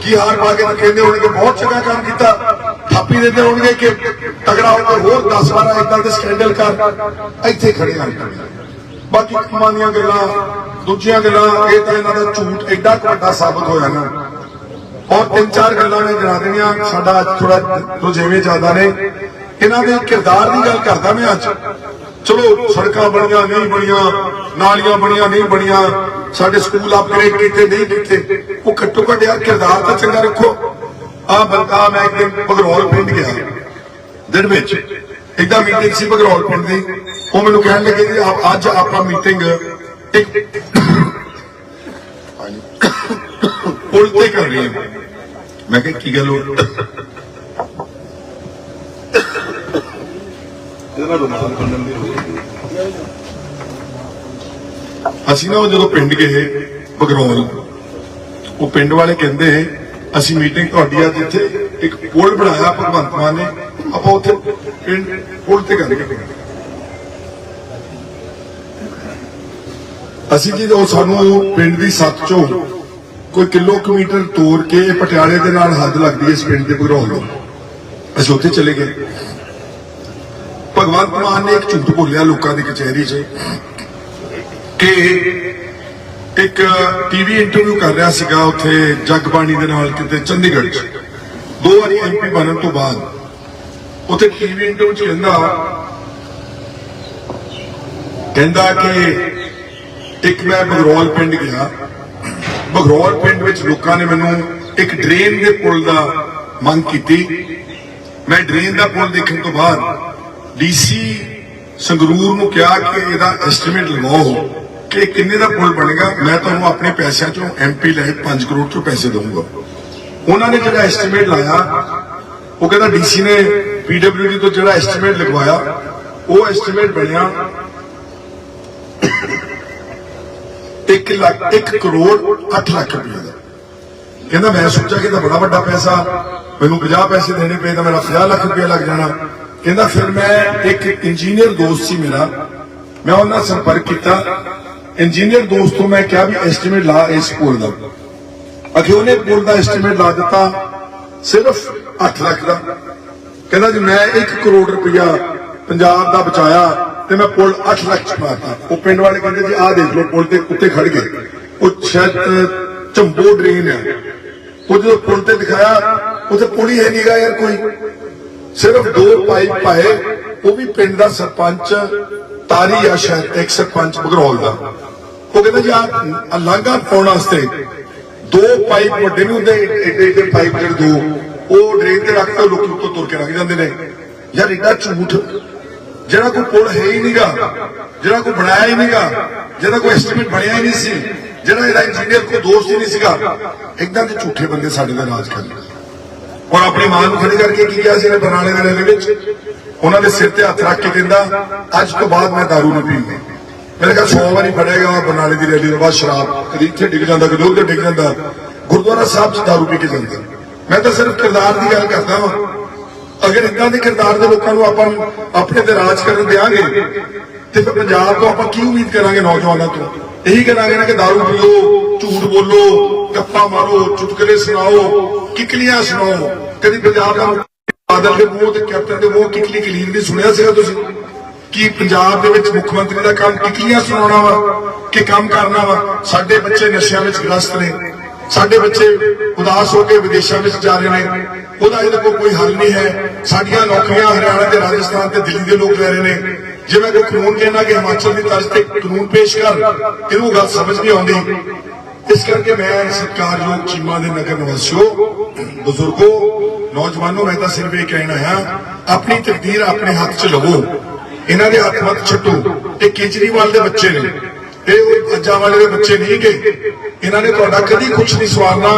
ਕੀ ਹਾਰ ਪਾ ਕੇ ਕਹਿੰਦੇ ਹੋਣਗੇ? ਬਹੁਤ ਚੰਗਾ ਕੰਮ ਕੀਤਾ। ਥਾਪੀ ਦਿੰਦੇ ਹੋਣਗੇ ਕਿ ਤਗੜਾ ਹੋ ਕੇ ਹੋਰ 10 12 ਇਦਾਂ ਦੇ ਸਕੈਂਡਲ ਕਰ। ਇੱਥੇ ਖੜੇ ਹਨ ਬਾਕੀ ਕੰਮਾਂ ਦੀਆਂ ਗੱਲਾਂ ਦੂਜੀਆਂ ਗੱਲਾਂ ਇਹ ਤਾਂ ਇਹਨਾਂ ਦਾ ਝੂਠ ਐਡਾ ਵੱਡਾ ਸਾਬਤ ਹੋਇਆ ਨਾ। ਔਰ ਤਿੰਨ ਚਾਰ ਗੱਲਾਂ ਮੈਂ ਗਿਣਾ ਦੇਣੀਆਂ, ਸਾਡਾ ਥੋੜਾ ਰੁਝੇਵੇਂ ਜ਼ਿਆਦਾ ਨੇ। ਇਹਨਾਂ ਦੇ ਕਿਰਦਾਰ ਦੀ ਗੱਲ ਕਰਦਾ ਮੈਂ ਅੱਜ। ਚਲੋ, ਸੜਕਾਂ ਬਣੀਆਂ, ਨਹੀਂ ਬਣੀਆਂ, ਨਾਲੀਆਂ ਬਣੀਆਂ, ਨਹੀਂ ਬਣੀਆਂ, ਸਾਡੇ ਸਕੂਲ ਅਪਗ੍ਰੇਡ ਕੀਤੇ ਨਹੀਂ ਕੀਤੇ ਉਹ ਘੱਟੋ ਘੱਟ ਯਾਰ ਕਿਰਦਾਰ ਤਾਂ ਚੰਗਾ ਰੱਖੋ। ਆ ਬੰਦਾ ਮੈਂ ਇੱਕ ਦਿਨ ਭਗਰੋਲ ਪਿੰਡ ਗਿਆ। ਦਿਨ ਵਿੱਚ ਇਦਾਂ ਮੀਟਿੰਗ ਸੀ ਭਗਰੋਲ ਪਿੰਡ ਦੀ। ਉਹ ਮੈਨੂੰ ਕਹਿਣ ਲੱਗੇ ਕਿ ਅੱਜ ਆਪਾਂ ਮੀਟਿੰਗ ਤੇ ਕਰ ਰਹੇ ਹਾਂ। ਮੈਂ ਕਿਹਾ ਕੀ ਗੱਲ ਹੋ ਅਸੀਂ ਨਾ ਜਦੋਂ ਪਿੰਡ ਗਏ ਭਗਰੌਲ ਉਹ ਪਿੰਡ ਵਾਲੇ ਕਹਿੰਦੇ ਅਸੀਂ ਮੀਟਿੰਗ ਤੁਹਾਡੀ ਅੱਜ ਇੱਥੇ ਇੱਕ ਪੁਲ ਬਣਾਇਆ ਭਗਵੰਤ ਮਾਨ ਨੇ। ਆਪਾਂ ਉੱਥੇ ਪਿੰਡ ਪੁਲ ਤੇ ਕਰਾਂਗੇ ਅਸੀਂ ਜੀ ਉਹ ਸਾਨੂੰ ਪਿੰਡ ਦੀ ਸੱਤ ਚੋਂ ਕੋਈ ਕਿਲੋਮੀਟਰ ਤੋਰ ਕੇ ਪਟਿਆਲੇ ਦੇ ਨਾਲ ਹੱਦ ਲੱਗਦੀ ਹੈ ਇਸ ਪਿੰਡ ਦੇ ਭਗਰੌਲ ਨੂੰ ਅਸੀਂ ਉੱਥੇ ਚਲੇ ਗਏ। ਭਗਵੰਤ ਮਾਨ ਨੇ ਇੱਕ ਝੂਠ ਬੋਲਿਆ ਲੋਕਾਂ ਦੀ ਕਚਹਿਰੀ 'ਚ ਕਿ ਇੱਕ ਟੀਵੀ ਇੰਟਰਵਿਊ ਕਰ ਰਿਹਾ ਸੀਗਾ ਉੱਥੇ ਜਗਬਾਣੀ ਦੇ ਨਾਲ ਕਿਤੇ ਚੰਡੀਗੜ੍ਹ 'ਚ। ਦੋ ਵਾਰੀ ਐਮਪੀ ਬਣਨ ਤੋਂ ਬਾਅਦ। ਉੱਥੇ ਟੀਵੀ ਇੰਟਰਵਿਊ 'ਚ ਕਹਿੰਦਾ ਕਹਿੰਦਾ ਕਿ ਇੱਕ ਮੈਂ ਬਗਰੌਲ ਪਿੰਡ ਗਿਆ। ਬਗਰੋਲ ਪਿੰਡ ਵਿੱਚ ਲੋਕਾਂ ਨੇ ਮੈਨੂੰ ਇੱਕ ਡਰੇਨ ਦੇ ਪੁਲ ਦਾ ਮੰਗ ਕੀਤੀ। ਮੈਂ ਡਰੇਨ ਦਾ ਪੁਲ ਦੇਖਣ ਤੋਂ ਬਾਅਦ ਡੀਸੀ ਸੰਗਰੂਰ ਨੂੰ ਕਿਹਾ ਕਿ ਇਹਦਾ ਐਸਟੀਮੇਟ ਲਗਾਓ ਕਿ ਇਹ ਕਿੰਨੇ ਦਾ ਪੁਲ ਬਣੇਗਾ। ਮੈਂ ਤੁਹਾਨੂੰ ਆਪਣੇ ਪੈਸਿਆਂ ਚੋਂ ਐਮਪੀ ਲੈ 5 ਕਰੋੜ ਚੋਂ ਪੈਸੇ ਦਊਂਗਾ। ਉਹਨਾਂ ਨੇ ਜਿਹੜਾ ਐਸਟੀਮੇਟ ਲਾਇਆ, ਉਹ ਕਹਿੰਦਾ ਡੀਸੀ ਨੇ ਪੀਡਬਲਯੂਡੀ ਤੋਂ ਜਿਹੜਾ ਐਸਟੀਮੇਟ ਲਗਵਾਇਆ, ਉਹ ਐਸਟੀਮੇਟ ਬਣਿਆ 1 ਲੱਖ 1 ਕਰੋੜ 8 ਲੱਖ ਰੁਪਏ ਦਾ। ਕਹਿੰਦਾ, ਮੈਂ ਸੋਚਿਆ ਕਿ ਤਾਂ ਬੜਾ ਵੱਡਾ ਪੈਸਾ, ਮੈਨੂੰ 50 ਪੈਸੇ ਦੇਣੇ ਪਏ ਤਾਂ ਮੇਰਾ 50 ਲੱਖ ਰੁਪਏ ਲੱਗ ਜਾਣਾ। ਕਹਿੰਦਾ, ਫਿਰ ਮੈਂ ਇੱਕ ਇੰਜੀਨੀਅਰ ਦੋਸਤ ਸੀ ਮੇਰਾ, ਮੈਂ ਉਹਨਾਂ ਨਾਲ ਸੰਪਰਕ ਕੀਤਾ। ਇੰਜੀਨੀਅਰ ਦੋਸਤ ਤੋਂ ਮੈਂ ਕਿਹਾ ਵੀ ਐਸਟੀਮੇਟ ਲਾ ਇਸ ਪੁਲ ਦਾ। ਅਖੇ ਉਹਨੇ ਪੁਲ ਦਾ ਐਸਟੀਮੇਟ ਲਾ ਦਿੱਤਾ, ਸਿਰਫ 8 ਲੱਖ ਦਾ। ਕਹਿੰਦਾ, ਜੀ, ਮੈਂ 1 ਕਰੋੜ ਰੁਪਇਆ ਪੰਜਾਬ ਦਾ ਬਚਾਇਆ। ਤੇ ਮੈਂ ਪੁਲ 8 ਲੱਖ ਚ ਮਾਰਤਾ ਉਹ ਪਿੰਡ ਵਾਲੇ ਕਹਿੰਦੇ ਜੀ ਆਹ ਦੇਖ ਲਓ ਪੁਲ ਤੇ ਉੱਤੇ ਖੜ ਗਏ। ਉਹ ਸ਼ਾਇਦ ਅਹ, ਡਰੇਨ ਹੈ। ਉਹ ਜਦੋਂ ਪੁਲ ਤੇ ਦਿਖਾਇਆ ਉੱਥੇ ਪੁਲ ਹੀ ਨਹੀਂਗਾ ਯਾਰ ਕੋਈ। ਸਿਰਫ ਦੋ ਪਾਈਪ ਪਾਏ ਉਹ ਵੀ ਪਿੰਡ ਦਾ ਸਰਪੰਚ ਤਾਰੀ ਆ ਸ਼ਾਇਦ ਇੱਕ ਸਰਪੰਚ ਬਗਰੌਲ ਦਾ। ਉਹ ਕਹਿੰਦਾ ਜੀ ਆ ਲਾਂਘਾ ਪਾਉਣ ਵਾਸਤੇ ਦੋ ਪਾਈਪ ਵੱਡੇ ਨਹੀਂ ਹੁੰਦੇ ਏਡੇ ਏਡੇ ਪਾਈਪ ਜਿਹੜੇ ਦੋ ਉਹ ਡਰੇਨ ਤੇ ਰੱਖ ਕੇ ਲੋਕੀ ਉੱਤੋਂ ਤੁਰ ਕੇ ਲੱਗ ਜਾਂਦੇ ਨੇ। ਯਾਰ ਏਡਾ ਝੂਠ ਜਿਹੜਾ ਕੋਈ ਪੁਲ ਹੈ ਹੀ ਨਹੀਂਗਾ ਜਿਹੜਾ ਕੋਈ ਬਣਾਇਆ ਹੀ ਨਹੀਂਗਾ ਜਿਹਦਾ ਕੋਈ ਐਸਟੀਮੇਟ ਬਣਿਆ ਹੀ ਨਹੀਂ ਸੀ, ਜਿਹੜਾ ਇਹਦਾ ਇੰਜੀਨੀਅਰ ਕੋਈ ਦੋਸਤ ਹੀ ਨਹੀਂ ਸੀਗਾ ਇਦਾਂ ਦੇ ਝੂਠੇ ਬੰਦੇ ਸਾਡੇ ਦਾ ਰਾਜ ਕਰਦੇ ਔਰ ਆਪਣੀ ਮਾਂ ਨੂੰ ਖੜੀ ਕਰਕੇ ਕੀ ਕਿਹਾ ਸੀ ਇਹਨੇ ਬਰਨਾਲੇ ਦੇ ਵਿੱਚ? ਉਹਨਾਂ ਦੇ ਸਿਰ ਤੇ ਹੱਥ ਰੱਖ ਕੇ ਕਹਿੰਦਾ, ਅੱਜ ਤੋਂ ਬਾਅਦ ਮੈਂ ਦਾਰੂ ਨਹੀਂ ਪੀਂਦਾ ਮੇਰੇ ਕੋਲ 100 ਵਾਰੀ ਫੜੇਗਾ ਬਰਨਾਲੇ ਦੀ ਰੈਲੀ ਤੋਂ ਬਾਅਦ ਸ਼ਰਾਬ, ਕਦੀ ਇੱਥੇ ਡਿੱਗ ਜਾਂਦਾ, ਕਦੀ ਉੱਧਰ ਡਿੱਗ ਜਾਂਦਾ। ਗੁਰਦੁਆਰਾ ਸਾਹਿਬ 'ਚ ਦਾਰੂ ਪੀ ਕੇ ਜਾਂਦਾ। ਮੈਂ ਤਾਂ ਸਿਰਫ ਕਿਰਦਾਰ ਦੀ ਗੱਲ ਕਰਦਾ ਹਾਂ ਅਗਰ ਇਦਾਂ ਦੇ ਕਿਰਦਾਰ ਦੇ ਲੋਕਾਂ ਨੂੰ ਆਪਾਂ ਆਪਣੇ ਤੇ ਰਾਜ ਕਰਨ ਦੇਾਂਗੇ ਤੇ ਫਿਰ ਪੰਜਾਬ ਤੋਂ ਆਪਾਂ ਕੀ ਉਮੀਦ ਕਰਾਂਗੇ ਨੌਜਵਾਨਾਂ ਤੋਂ? ਇਹੀ ਕਰਾਂਗੇ ਨਾ ਕਿ ਦਾਰੂ ਪੀਓ, ਝੂਠ ਬੋਲੋ, ਗੱਪਾਂ ਮਾਰੋ, ਚੁਟਕਲੇ ਸੁਣਾਓ, ਕਿਕਲੀਆਂ ਸੁਣਾਓ। ਕਦੀ ਪੰਜਾਬ ਦਾ ਬਾਦਲ ਦੇ ਮੂੰਹ ਤੇ ਕੈਪਟਨ ਦੇ ਮੂੰਹ ਕਿਕਲੀ ਕਲੀਨ ਵੀ ਸੁਣਿਆ ਸੀਗਾ ਤੁਸੀਂ? ਕਿ ਪੰਜਾਬ ਦੇ ਵਿੱਚ ਮੁੱਖ ਮੰਤਰੀ ਦਾ ਕੰਮ ਕਿਕਲੀਆਂ ਸੁਣਾਉਣਾ ਵਾ, ਕਿ ਕੰਮ ਕਰਨਾ ਵਾ? ਸਾਡੇ ਬੱਚੇ ਨਸ਼ਿਆਂ ਵਿੱਚ ਗ੍ਰਸਤ ਨੇ। ਸਾਡੇ ਬੱਚੇ ਉਦਾਸ ਹੋ ਕੇ ਵਿਦੇਸ਼ਾਂ ਵਿੱਚ ਜਾ ਰਹੇ ਨੇ। ਉਹਦਾ ਇਹਦੇ ਕੋਲ ਕੋਈ ਹੱਲ ਨਹੀਂ ਹੈ। ਸਾਡੀਆਂ ਨੌਕਰੀਆਂ ਹਰਿਆਣਾ ਤੇ ਰਾਜਸਥਾਨ ਤੇ ਦਿੱਲੀ ਦੇ ਲੋਕ ਲੈ ਰਹੇ ਨੇ। ਜਿਵੇਂ ਕੋਈ ਕਾਨੂੰਨ ਕਹਿਣਾ ਕਿ ਹਿਮਾਚਲ ਦੀ ਤਰਜ਼ ਤੇ ਕਾਨੂੰਨ ਪੇਸ਼ ਕਰ, ਇਹਨੂੰ ਗੱਲ ਸਮਝ ਨਹੀਂ ਆਉਂਦੀ। ਇਸ ਕਰਕੇ ਮੈਂ ਸਤਿਕਾਰਯੋਗ ਚੀਮਾ ਦੇ ਨਗਰ ਨਿਵਾਸੀਓ, ਬਜ਼ੁਰਗੋ, ਨੌਜਵਾਨੋ, ਮੈਂ ਤਾਂ ਸਿਰਫ ਇਹ ਕਹਿਣਾ ਹੈ ਆਪਣੀ ਤਕਦੀਰ ਆਪਣੇ ਹੱਥ 'ਚ ਲਵੋ। ਇਹਨਾਂ ਦੇ ਹੱਥ ਮਤ ਛੱਡੋ। ਇਹ ਕੇਜਰੀਵਾਲ ਦੇ ਬੱਚੇ ਨੇ। ਇਹ ਉਹ ਅੱਜਾ ਵਾਲੇ ਦੇ ਬੱਚੇ ਨਹੀਂ ਗਏ ਇਹਨਾਂ ਨੇ ਤੁਹਾਡਾ ਕਦੀ ਕੁਝ ਨਹੀਂ ਸਵਾਰਨਾ।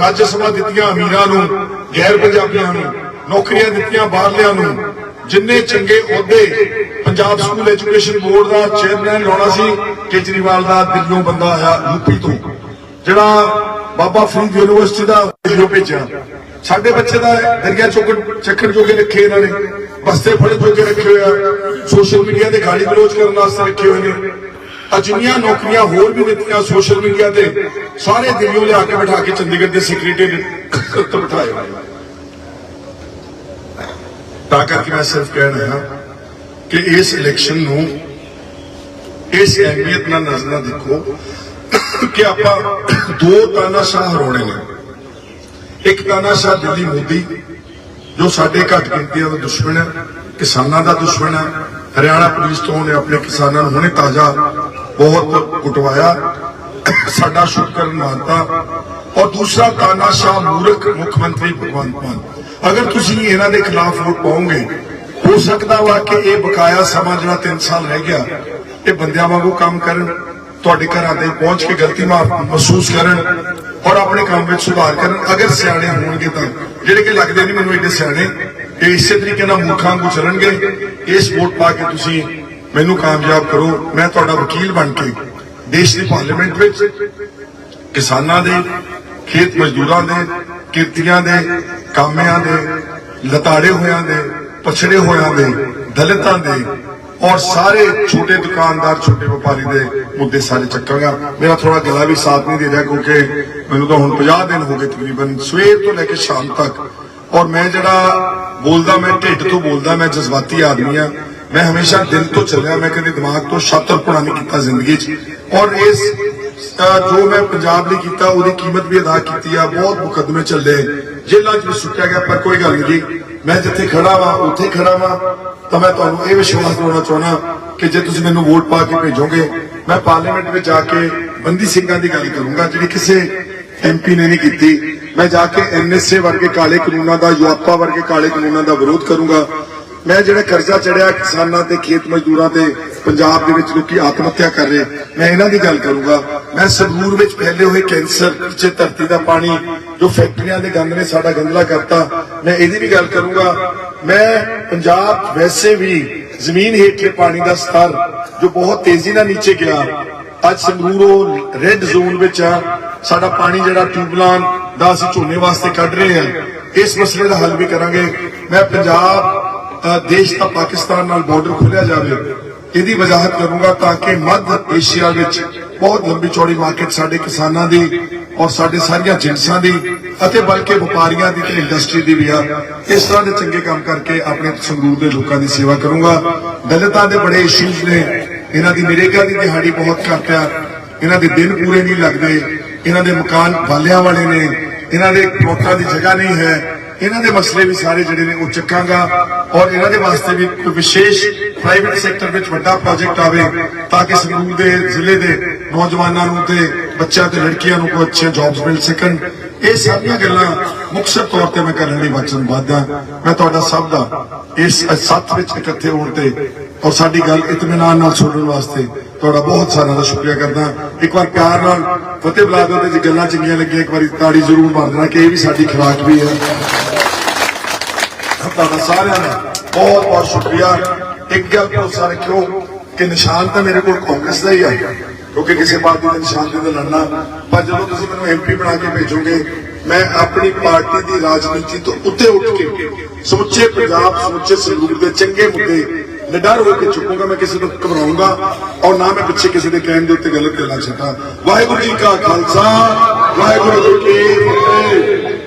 ਰਾਜ ਸਭਾ ਦਿੱਤੀਆਂ ਅਮੀਰਾਂ ਨੂੰ, ਗੈਰ ਪੰਜਾਬੀਆਂ ਨੂੰ, ਨੌਕਰੀਆਂ ਦਿੱਤੀਆਂ ਬਾਹਰਲਿਆਂ ਨੂੰ। ਜਿੰਨੇ ਚੰਗੇ ਅਹੁਦੇ ਪੰਜਾਬ ਸਕੂਲ ਐਜੂਕੇਸ਼ਨ ਬੋਰਡ ਦਾ ਚੇਅਰਮੈਨ ਲਾਉਣਾ ਸੀ, ਕੇਜਰੀਵਾਲ ਦਾ ਦਿੱਲੀੋਂ ਬੰਦਾ ਆਇਆ ਯੂਪੀ ਤੋਂ। ਜਿਹੜਾ ਬਾਬਾ ਫਰੀਦ ਯੂਨੀਵਰਸਿਟੀ ਦਾ ਦਿੱਲੀੋਂ ਭੇਜਿਆ। ਸਾਡੇ ਬੱਚੇ ਦਾ ਦਰਿਆ ਚੁੱਕ ਚੱਕਰ ਜੋਗੇ ਰੱਖੇ ਇਹਨਾਂ ਨੇ। ਬਸਤੇ ਫੜੇ ਜੋਗੇ ਰੱਖੇ ਹੋਇਆ ਸੋਸ਼ਲ ਮੀਡੀਆ ਤੇ ਗਾਲੀ ਗਲੋਚ ਕਰਨ ਵਾਸਤੇ ਰੱਖੇ ਹੋਏ ਨੇ। ਅਜਿਹੀਆਂ ਨੌਕਰੀਆਂ ਹੋਰ ਵੀ ਦਿੱਤੀਆਂ ਸੋਸ਼ਲ ਮੀਡੀਆ ਤੇ, ਸਾਰੇ ਦਿੱਲੀੋਂ ਲਿਆ ਕੇ ਬਿਠਾ ਕੇ ਚੰਡੀਗੜ੍ਹ ਦੇ ਸੈਕਟਰੀ ਤੇ ਬਿਠਾਏ ਤਾਂ ਕਰਕੇ ਮੈਂ ਸਿਰਫ ਕਹਿਣਾ ਹੈ ਕਿ ਇਸ ਇਲੈਕਸ਼ਨ ਨੂੰ, ਇਸ ਅਹਿਮੀਅਤ ਨਾਲ ਨਜ਼ਰ ਨਾਲ ਦੇਖੋ ਕਿ ਆਪਾਂ ਦੋ ਤਾਨਾਸ਼ਾਹ ਹਰਾਉਣੇ ਨੇ। ਇੱਕ ਤਾਨਾਸ਼ਾਹ ਦਿੱਲੀ ਮੋਦੀ, ਜੋ ਸਾਡੇ ਘੱਟ ਗਿਣਤੀਆਂ ਦਾ ਦੁਸ਼ਮਣ ਹੈ, ਕਿਸਾਨਾਂ ਦਾ ਦੁਸ਼ਮਣ ਹੈ, ਹਰਿਆਣਾ ਪੁਲਿਸ ਤੋਂ ਉਹਨੇ ਆਪਣੇ ਕਿਸਾਨਾਂ ਨੂੰ ਹੁਣੇ ਤਾਜ਼ਾ ਬਹੁਤ ਕੁਟਵਾਇਆ। ਸਾਡਾ ਸ਼ੁਕਰ ਮਾਨਤਾ ਔਰ ਦੂਸਰਾ ਤਾਨਾਸ਼ਾਹ ਮੂਰਖ ਮੁੱਖ ਮੰਤਰੀ ਭਗਵੰਤ ਮਾਨ। ਅਗਰ ਤੁਸੀਂ ਇਹਨਾਂ ਦੇ ਖਿਲਾਫ ਵੋਟ ਪਾਓਗੇ, ਹੋ ਸਕਦਾ ਵਾ ਕਿ ਇਹ ਬਕਾਇਆ ਸਮਾਂ ਜਿਹੜਾ 3 ਸਾਲ ਰਹਿ ਗਿਆ, ਇਹ ਬੰਦਿਆਂ ਵਾਂਗੂ ਕੰਮ ਕਰਨ, ਤੁਹਾਡੇ ਘਰਾਂ ਦੇ ਪਹੁੰਚ ਕੇ ਗਲਤੀ ਮਾਫ ਮਹਿਸੂਸ ਕਰਨ ਔਰ ਆਪਣੇ ਕੰਮ ਵਿੱਚ ਸੁਧਾਰ ਕਰਨ। ਅਗਰ ਸਿਆਣੇ ਹੋਣਗੇ ਤਾਂ। ਜਿਹੜੇ ਕਿ ਲੱਗਦੇ ਨਹੀਂ ਮੈਨੂੰ ਏਡੇ ਸਿਆਣੇ, ਇਹ ਇਸੇ ਤਰੀਕੇ ਨਾਲ ਮੂਰਖਾਂ ਵਾਂਗੂ ਚੱਲਣਗੇ। ਇਸ ਵੋਟ ਪਾ ਕੇ ਤੁਸੀਂ ਮੈਨੂੰ ਕਾਮਯਾਬ ਕਰੋ, ਮੈਂ ਤੁਹਾਡਾ ਵਕੀਲ ਬਣ ਕੇ ਦੇਸ਼ ਦੀ ਪਾਰਲੀਮੈਂਟ ਵਿੱਚ ਕਿਸਾਨਾਂ ਦੇ, ਖੇਤ ਮਜ਼ਦੂਰਾਂ ਦੇ, ਕਿਰਤੀਆਂ ਦੇ, ਕਾਮਿਆਂ ਦੇ, ਲਤਾੜੇ ਹੋਇਆਂ ਦੇ, ਪਛੜੇ ਹੋਇਆਂ ਦੇ, ਦਲਿਤਾਂ ਦੇ ਔਰ ਸਾਰੇ ਛੋਟੇ ਦੁਕਾਨਦਾਰ, ਛੋਟੇ ਵਪਾਰੀ ਦੇ ਮੁੱਦੇ ਸਾਰੇ ਚੱਕਾਂਗਾ। ਮੇਰਾ ਥੋੜਾ ਗਲਾ ਵੀ ਸਾਥ ਨਹੀਂ ਦੇ ਰਿਹਾ ਕਿਉਂਕਿ ਮੈਨੂੰ ਤਾਂ ਹੁਣ 50 ਦਿਨ ਹੋ ਗਏ ਤਕਰੀਬਨ ਸਵੇਰ ਤੋਂ ਲੈ ਕੇ ਸ਼ਾਮ ਤੱਕ। ਔਰ ਮੈਂ ਜਿਹੜਾ ਬੋਲਦਾ, ਮੈਂ ਢਿੱਡ ਤੋਂ ਬੋਲਦਾ, ਮੈਂ ਜਜ਼ਬਾਤੀ ਆਦਮੀ ਆ ਮੈਂ ਹਮੇਸ਼ਾ ਦਿਲ ਤੋਂ ਚੱਲਿਆ, ਮੈਂ ਕਦੇ ਦਿਮਾਗ ਤੋਂ ਛਾਤਰਪੁਣਾ ਨਹੀਂ ਕੀਤਾ ਜ਼ਿੰਦਗੀ 'ਚ। ਔਰ ਇਸ ਜੋ ਮੈਂ ਪੰਜਾਬ ਲਈ ਕੀਤਾ, ਉਹਦੀ ਕੀਮਤ ਵੀ ਅਦਾ ਕੀਤੀ ਆ, ਬਹੁਤ ਮੁਕੱਦਮੇ ਚੱਲੇ। ਜੇਲ੍ਹਾਂ 'ਚ ਵੀ ਸੁੱਟਿਆ ਗਿਆ, ਪਰ ਕੋਈ ਗੱਲ ਨਹੀਂ ਜੀ। ਮੈਂ ਜਿੱਥੇ ਖੜਾ ਵਾਂ, ਉੱਥੇ ਖੜਾ ਵਾਂ। ਤਾਂ ਮੈਂ ਤੁਹਾਨੂੰ ਇਹ ਵਿਸ਼ਵਾਸ ਦਿਵਾਉਣਾ ਚਾਹੁੰਦਾ ਕਿ ਜੇ ਤੁਸੀਂ ਮੈਨੂੰ ਵੋਟ ਪਾ ਕੇ ਭੇਜੋਗੇ, ਮੈਂ ਪਾਰਲੀਮੈਂਟ ਵਿੱਚ ਜਾ ਕੇ ਬੰਦੀ ਸਿੰਘਾਂ ਦੀ ਗੱਲ ਕਰੂੰਗਾ, ਜਿਹੜੀ ਕਿਸੇ ਐਮਪੀ ਨੇ ਨਹੀਂ ਕੀਤੀ। ਮੈਂ ਜਾ ਕੇ ਐਨਐਸਏ ਵਰਗੇ ਕਾਲੇ ਕਾਨੂੰਨਾਂ ਦਾ ਯੂਆਪਾ ਵਰਗੇ ਕਾਲੇ ਕਾਨੂੰਨਾਂ ਦਾ ਵਿਰੋਧ ਕਰੂੰਗਾ। ਮੈਂ ਜਿਹੜਾ ਕਰਜ਼ਾ ਚੜਿਆ ਕਿਸਾਨਾਂ ਤੇ, ਖੇਤ ਮਜ਼ਦੂਰਾਂ ਤੇ, ਪੰਜਾਬ ਦੇ ਵਿੱਚ ਲੋਕੀ ਆਤਮ ਹੱਤਿਆ ਕਰ ਰਹੇ, ਮੈਂ ਇਹਨਾਂ ਦੀ ਗੱਲ ਕਰੂੰਗਾ। ਮੈਂ ਸੰਗਰੂਰ ਵਿੱਚ ਫੈਲੇ ਹੋਏ ਕੈਂਸਰ ਪਿੱਛੇ ਧਰਤੀ ਦਾ ਪਾਣੀ, ਜੋ ਫੈਕਟਰੀਆਂ ਦੇ ਗੰਦ ਨੇ ਸਾਡਾ ਗੰਦਲਾ ਕਰਤਾ, ਮੈਂ ਇਹਦੀ ਵੀ ਗੱਲ ਕਰੂੰਗਾ। ਮੈਂ ਪੰਜਾਬ ਵੈਸੇ ਵੀ ਜ਼ਮੀਨ ਹੇਠਲੇ ਪਾਣੀ ਦਾ ਸਤਰ, ਜੋ ਬਹੁਤ ਤੇਜ਼ੀ ਨਾਲ ਨੀਚੇ ਗਿਆ, ਅੱਜ ਸੰਗਰੂਰੋਂ ਰੈੱਡ ਜ਼ੋਨ ਵਿੱਚ ਆ। ਸਾਡਾ ਪਾਣੀ ਜਿਹੜਾ ਟਿਊਬਲਾਂ ਦਾ ਅਸੀਂ ਝੋਨੇ ਵਾਸਤੇ ਕੱਢ ਰਹੇ ਹਾਂ, ਇਸ ਮਸਲੇ ਦਾ ਹੱਲ ਵੀ ਕਰਾਂਗੇ। ਮੈਂ ਪੰਜਾਬ ਦੇਸ਼ ਦਾ ਪਾਕਿਸਤਾਨ ਨਾਲ ਬਾਰਡਰ ਖੋਲਿਆ ਜਾਵੇ, ਇਹਦੀ ਵਜ਼ਾਹਤ ਕਰੂੰਗਾ ਤਾਂ ਕਿ ਮੱਧ ਏਸ਼ੀਆ ਵਿੱਚ ਬਹੁਤ ਲੰਬੀ ਚੌੜੀ ਮਾਰਕੀਟ ਸਾਡੇ ਕਿਸਾਨਾਂ ਦੀ ਔਰ ਸਾਡੇ ਸਾਰੀਆਂ ਜਿੰਸਾਂ ਦੀ ਅਤੇ ਬਲਕਿ ਵਪਾਰੀਆਂ ਦੀ ਤੇ ਇੰਡਸਟਰੀ ਦੀ ਵੀ ਆ। ਇਸ ਤਰ੍ਹਾਂ ਦੇ ਚੰਗੇ ਕੰਮ ਕਰਕੇ ਆਪਣੇ ਸੰਗਰੂਰ ਦੇ ਲੋਕਾਂ ਦੀ ਸੇਵਾ ਕਰੂੰਗਾ। ਦਲਿਤਾਂ ਦੇ ਬੜੇ ਇਸ਼ੂਜ਼ ਨੇ। ਇਹਨਾਂ ਦੀ ਨਰੇਗਾ ਦੀ ਦਿਹਾੜੀ ਬਹੁਤ ਘੱਟ ਆ। ਇਹਨਾਂ ਦੇ ਦਿਨ ਪੂਰੇ ਨਹੀਂ ਲੱਗਦੇ। ਇਹਨਾਂ ਦੇ ਮਕਾਨ ਵਾਲਿਆਂ ਵਾਲੇ ਨੇ। ਇਹਨਾਂ ਦੇ ਪਲੋਟਾਂ ਦੀ ਜਗ੍ਹਾ ਨਹੀਂ ਹੈ। ਇਹਨਾਂ ਦੇ ਮਸਲੇ ਵੀ ਸਾਰੇ ਜਿਹੜੇ ਨੇ ਉਹ ਚੱਕਾਂਗਾ ਔਰ ਇਹਨਾਂ ਦੇ ਵਾਸਤੇ ਵੀ ਕੋਈ ਵਿਸ਼ੇਸ਼ ਪ੍ਰਾਈਵੇਟ ਸੈਕਟਰ ਵਿੱਚ ਵੱਡਾ ਪ੍ਰੋਜੈਕਟ ਆਵੇ ਤਾਂ ਕਿ ਸੰਗਰੂਰ ਦੇ, ਜ਼ਿਲ੍ਹੇ ਦੇ ਨੌਜਵਾਨਾਂ ਨੂੰ ਤੇ ਬੱਚਿਆਂ ਤੇ ਲੜਕੀਆਂ ਨੂੰ ਕੋਈ ਅੱਛੀਆਂ ਜੌਬਸ ਮਿਲ ਸਕਣ। ਇਹ ਸਾਰੀਆਂ ਗੱਲਾਂ ਮੁਕਸਰ ਤੌਰ ਤੇ ਮੈਂ ਕਰਨ ਲਈ ਵਚਨਬੱਧ ਹਾਂ। ਮੈਂ ਤੁਹਾਡਾ ਸਭ ਦਾ ਇਸ ਸੱਤ ਵਿੱਚ ਇਕੱਠੇ ਹੋਣ ਤੇ ਔਰ ਸਾਡੀ ਗੱਲ ਇਤਮਿਨਾਨ ਨਾਲ ਸੁਣਨ ਵਾਸਤੇ ਤੁਹਾਡਾ ਬਹੁਤ ਸਾਰਿਆਂ ਦਾ ਸ਼ੁਕਰੀਆ ਕਰਦਾ ਇੱਕ ਵਾਰ ਪਿਆਰ ਨਾਲ ਫਤਿਹ ਬੁਲਾ ਦਿਓ ਤੇ ਜੇ ਗੱਲਾਂ ਚੰਗੀਆਂ ਲੱਗੀਆਂ, ਇੱਕ ਵਾਰੀ ਤਾੜੀ ਜ਼ਰੂਰ ਮਾਰ ਦੇਣਾ ਕਿ ਇਹ ਵੀ ਸਾਡੀ ਖੁਰਾਕ ਵੀ ਹੈ। ਤੁਹਾਡਾ ਸਾਰਿਆਂ ਦਾ ਬਹੁਤ ਬਹੁਤ ਸ਼ੁਕਰੀਆ। ਇੱਕ ਗੱਲ ਭਰੋਸਾ ਰੱਖਿਓ ਕਿ ਨਿਸ਼ਾਨ ਤਾਂ ਮੇਰੇ ਕੋਲ ਕਾਂਗਰਸ ਦਾ ਹੀ ਹੈ ਕਿਉਂਕਿ ਕਿਸੇ ਪਾਰਟੀ ਦੇ ਨਿਸ਼ਾਨ ਤੇ ਲੜਨਾ। ਪਰ ਜਦੋਂ ਤੁਸੀਂ ਮੈਨੂੰ ਐਮਪੀ ਬਣਾ ਕੇ ਭੇਜੋਗੇ, ਮੈਂ ਆਪਣੀ ਪਾਰਟੀ ਦੀ ਰਾਜਨੀਤੀ ਤੋਂ ਉੱਤੇ ਉੱਠ ਕੇ ਸਮੁੱਚੇ ਪੰਜਾਬ, ਸਮੁੱਚੇ ਸੰਗਰੂਰ ਦੇ ਚੰਗੇ ਮੁੱਦੇ ਨਿਡਰ ਹੋ ਕੇ ਚੁੱਕੂਗਾ, ਮੈਂ ਕਿਸੇ ਨੂੰ ਘਬਰਾਉਂਗਾ ਔਰ ਨਾ ਮੈਂ ਪਿੱਛੇ ਕਿਸੇ ਦੇ ਕਹਿਣ ਦੇ ਉੱਤੇ ਗਲਤ ਗੱਲਾਂ ਛੱਡਾਂ ਵਾਹਿਗੁਰੂ ਜੀ ਕਾ ਖਾਲਸਾ, ਵਾਹਿਗੁਰੂ ਜੀ ਕੀ ਫਤਿਹ।